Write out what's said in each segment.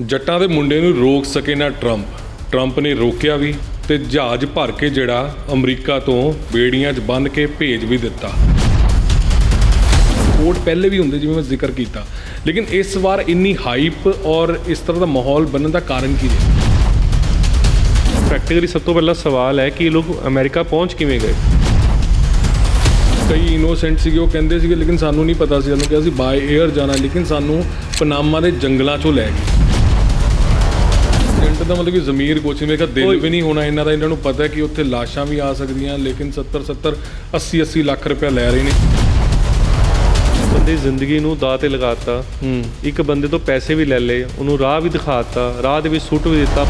ਜੱਟਾਂ ਦੇ ਮੁੰਡੇ ਨੂੰ ਰੋਕ ਸਕੇ ਨਾ ਟਰੰਪ। ਟਰੰਪ ਨੇ ਰੋਕਿਆ ਵੀ ਤੇ ਜਹਾਜ਼ ਭਰ ਕੇ ਜਿਹੜਾ ਅਮਰੀਕਾ ਤੋਂ ਬੇੜੀਆਂ 'ਚ ਬੰਨ ਕੇ ਭੇਜ ਵੀ ਦਿੱਤਾ। ਕੋਟ ਪਹਿਲੇ ਵੀ ਹੁੰਦੇ ਜਿਵੇਂ ਮੈਂ ਜ਼ਿਕਰ ਕੀਤਾ। ਲੇਕਿਨ ਇਸ ਵਾਰ ਇੰਨੀ ਹਾਈਪ ਔਰ ਇਸ ਤਰ੍ਹਾਂ ਦਾ ਮਾਹੌਲ ਬਣਨ ਦਾ ਕਾਰਨ ਕੀ ਹੈ ਪ੍ਰੈਕਟੀਕਲੀ ਸਭ ਤੋਂ ਪਹਿਲਾ ਸਵਾਲ ਹੈ ਕਿ ਇਹ ਲੋਕ ਅਮਰੀਕਾ ਪਹੁੰਚ ਕਿਵੇਂ ਗਏ? ਕਈ ਇਨੋਸੈਂਟ ਸੀਗੇ ਉਹ ਕਹਿੰਦੇ ਸੀਗੇ ਲੇਕਿਨ ਸਾਨੂੰ ਨਹੀਂ ਪਤਾ ਸੀ। ਸਾਨੂੰ ਕਿਹਾ ਸੀ ਬਾਈ 에ਅਰ ਜਾਣਾ। ਲੇਕਿਨ ਸਾਨੂੰ ਪਨਾਮਾ ਦੇ ਜੰਗਲਾਂ 'ਚੋਂ ਲੈ ਗਏ। ਏਜੰਟ ਦਾ ਮਤਲਬ ਕਿ ਜ਼ਮੀਰ ਕੁਛ ਨਹੀਂ ਕਿ ਦਿਲ ਵੀ ਨਹੀਂ ਹੋਣਾ ਇਹਨਾਂ ਦਾ ਇਹਨਾਂ ਨੂੰ ਪਤਾ ਹੈ ਕਿ ਉੱਥੇ ਲਾਸ਼ਾਂ ਵੀ ਆ ਸਕਦੀਆਂ ਲੇਕਿਨ 70 70 80 80 ਲੱਖ ਰੁਪਏ ਲੈ ਰਹੇ ਨੇ। ਬੰਦੇ ਜ਼ਿੰਦਗੀ ਨੂੰ ਦਾਅ ਤੇ ਲਗਾਤਾ ਇੱਕ ਬੰਦੇ ਤੋਂ ਪੈਸੇ ਵੀ ਲੈ ਲਏ ਉਹਨੂੰ ਰਾਹ ਵੀ ਦਿਖਾਤਾ ਰਾਹ ਦੇ ਵਿੱਚ ਸੁੱਟ ਵੀ ਦਿੱਤਾ।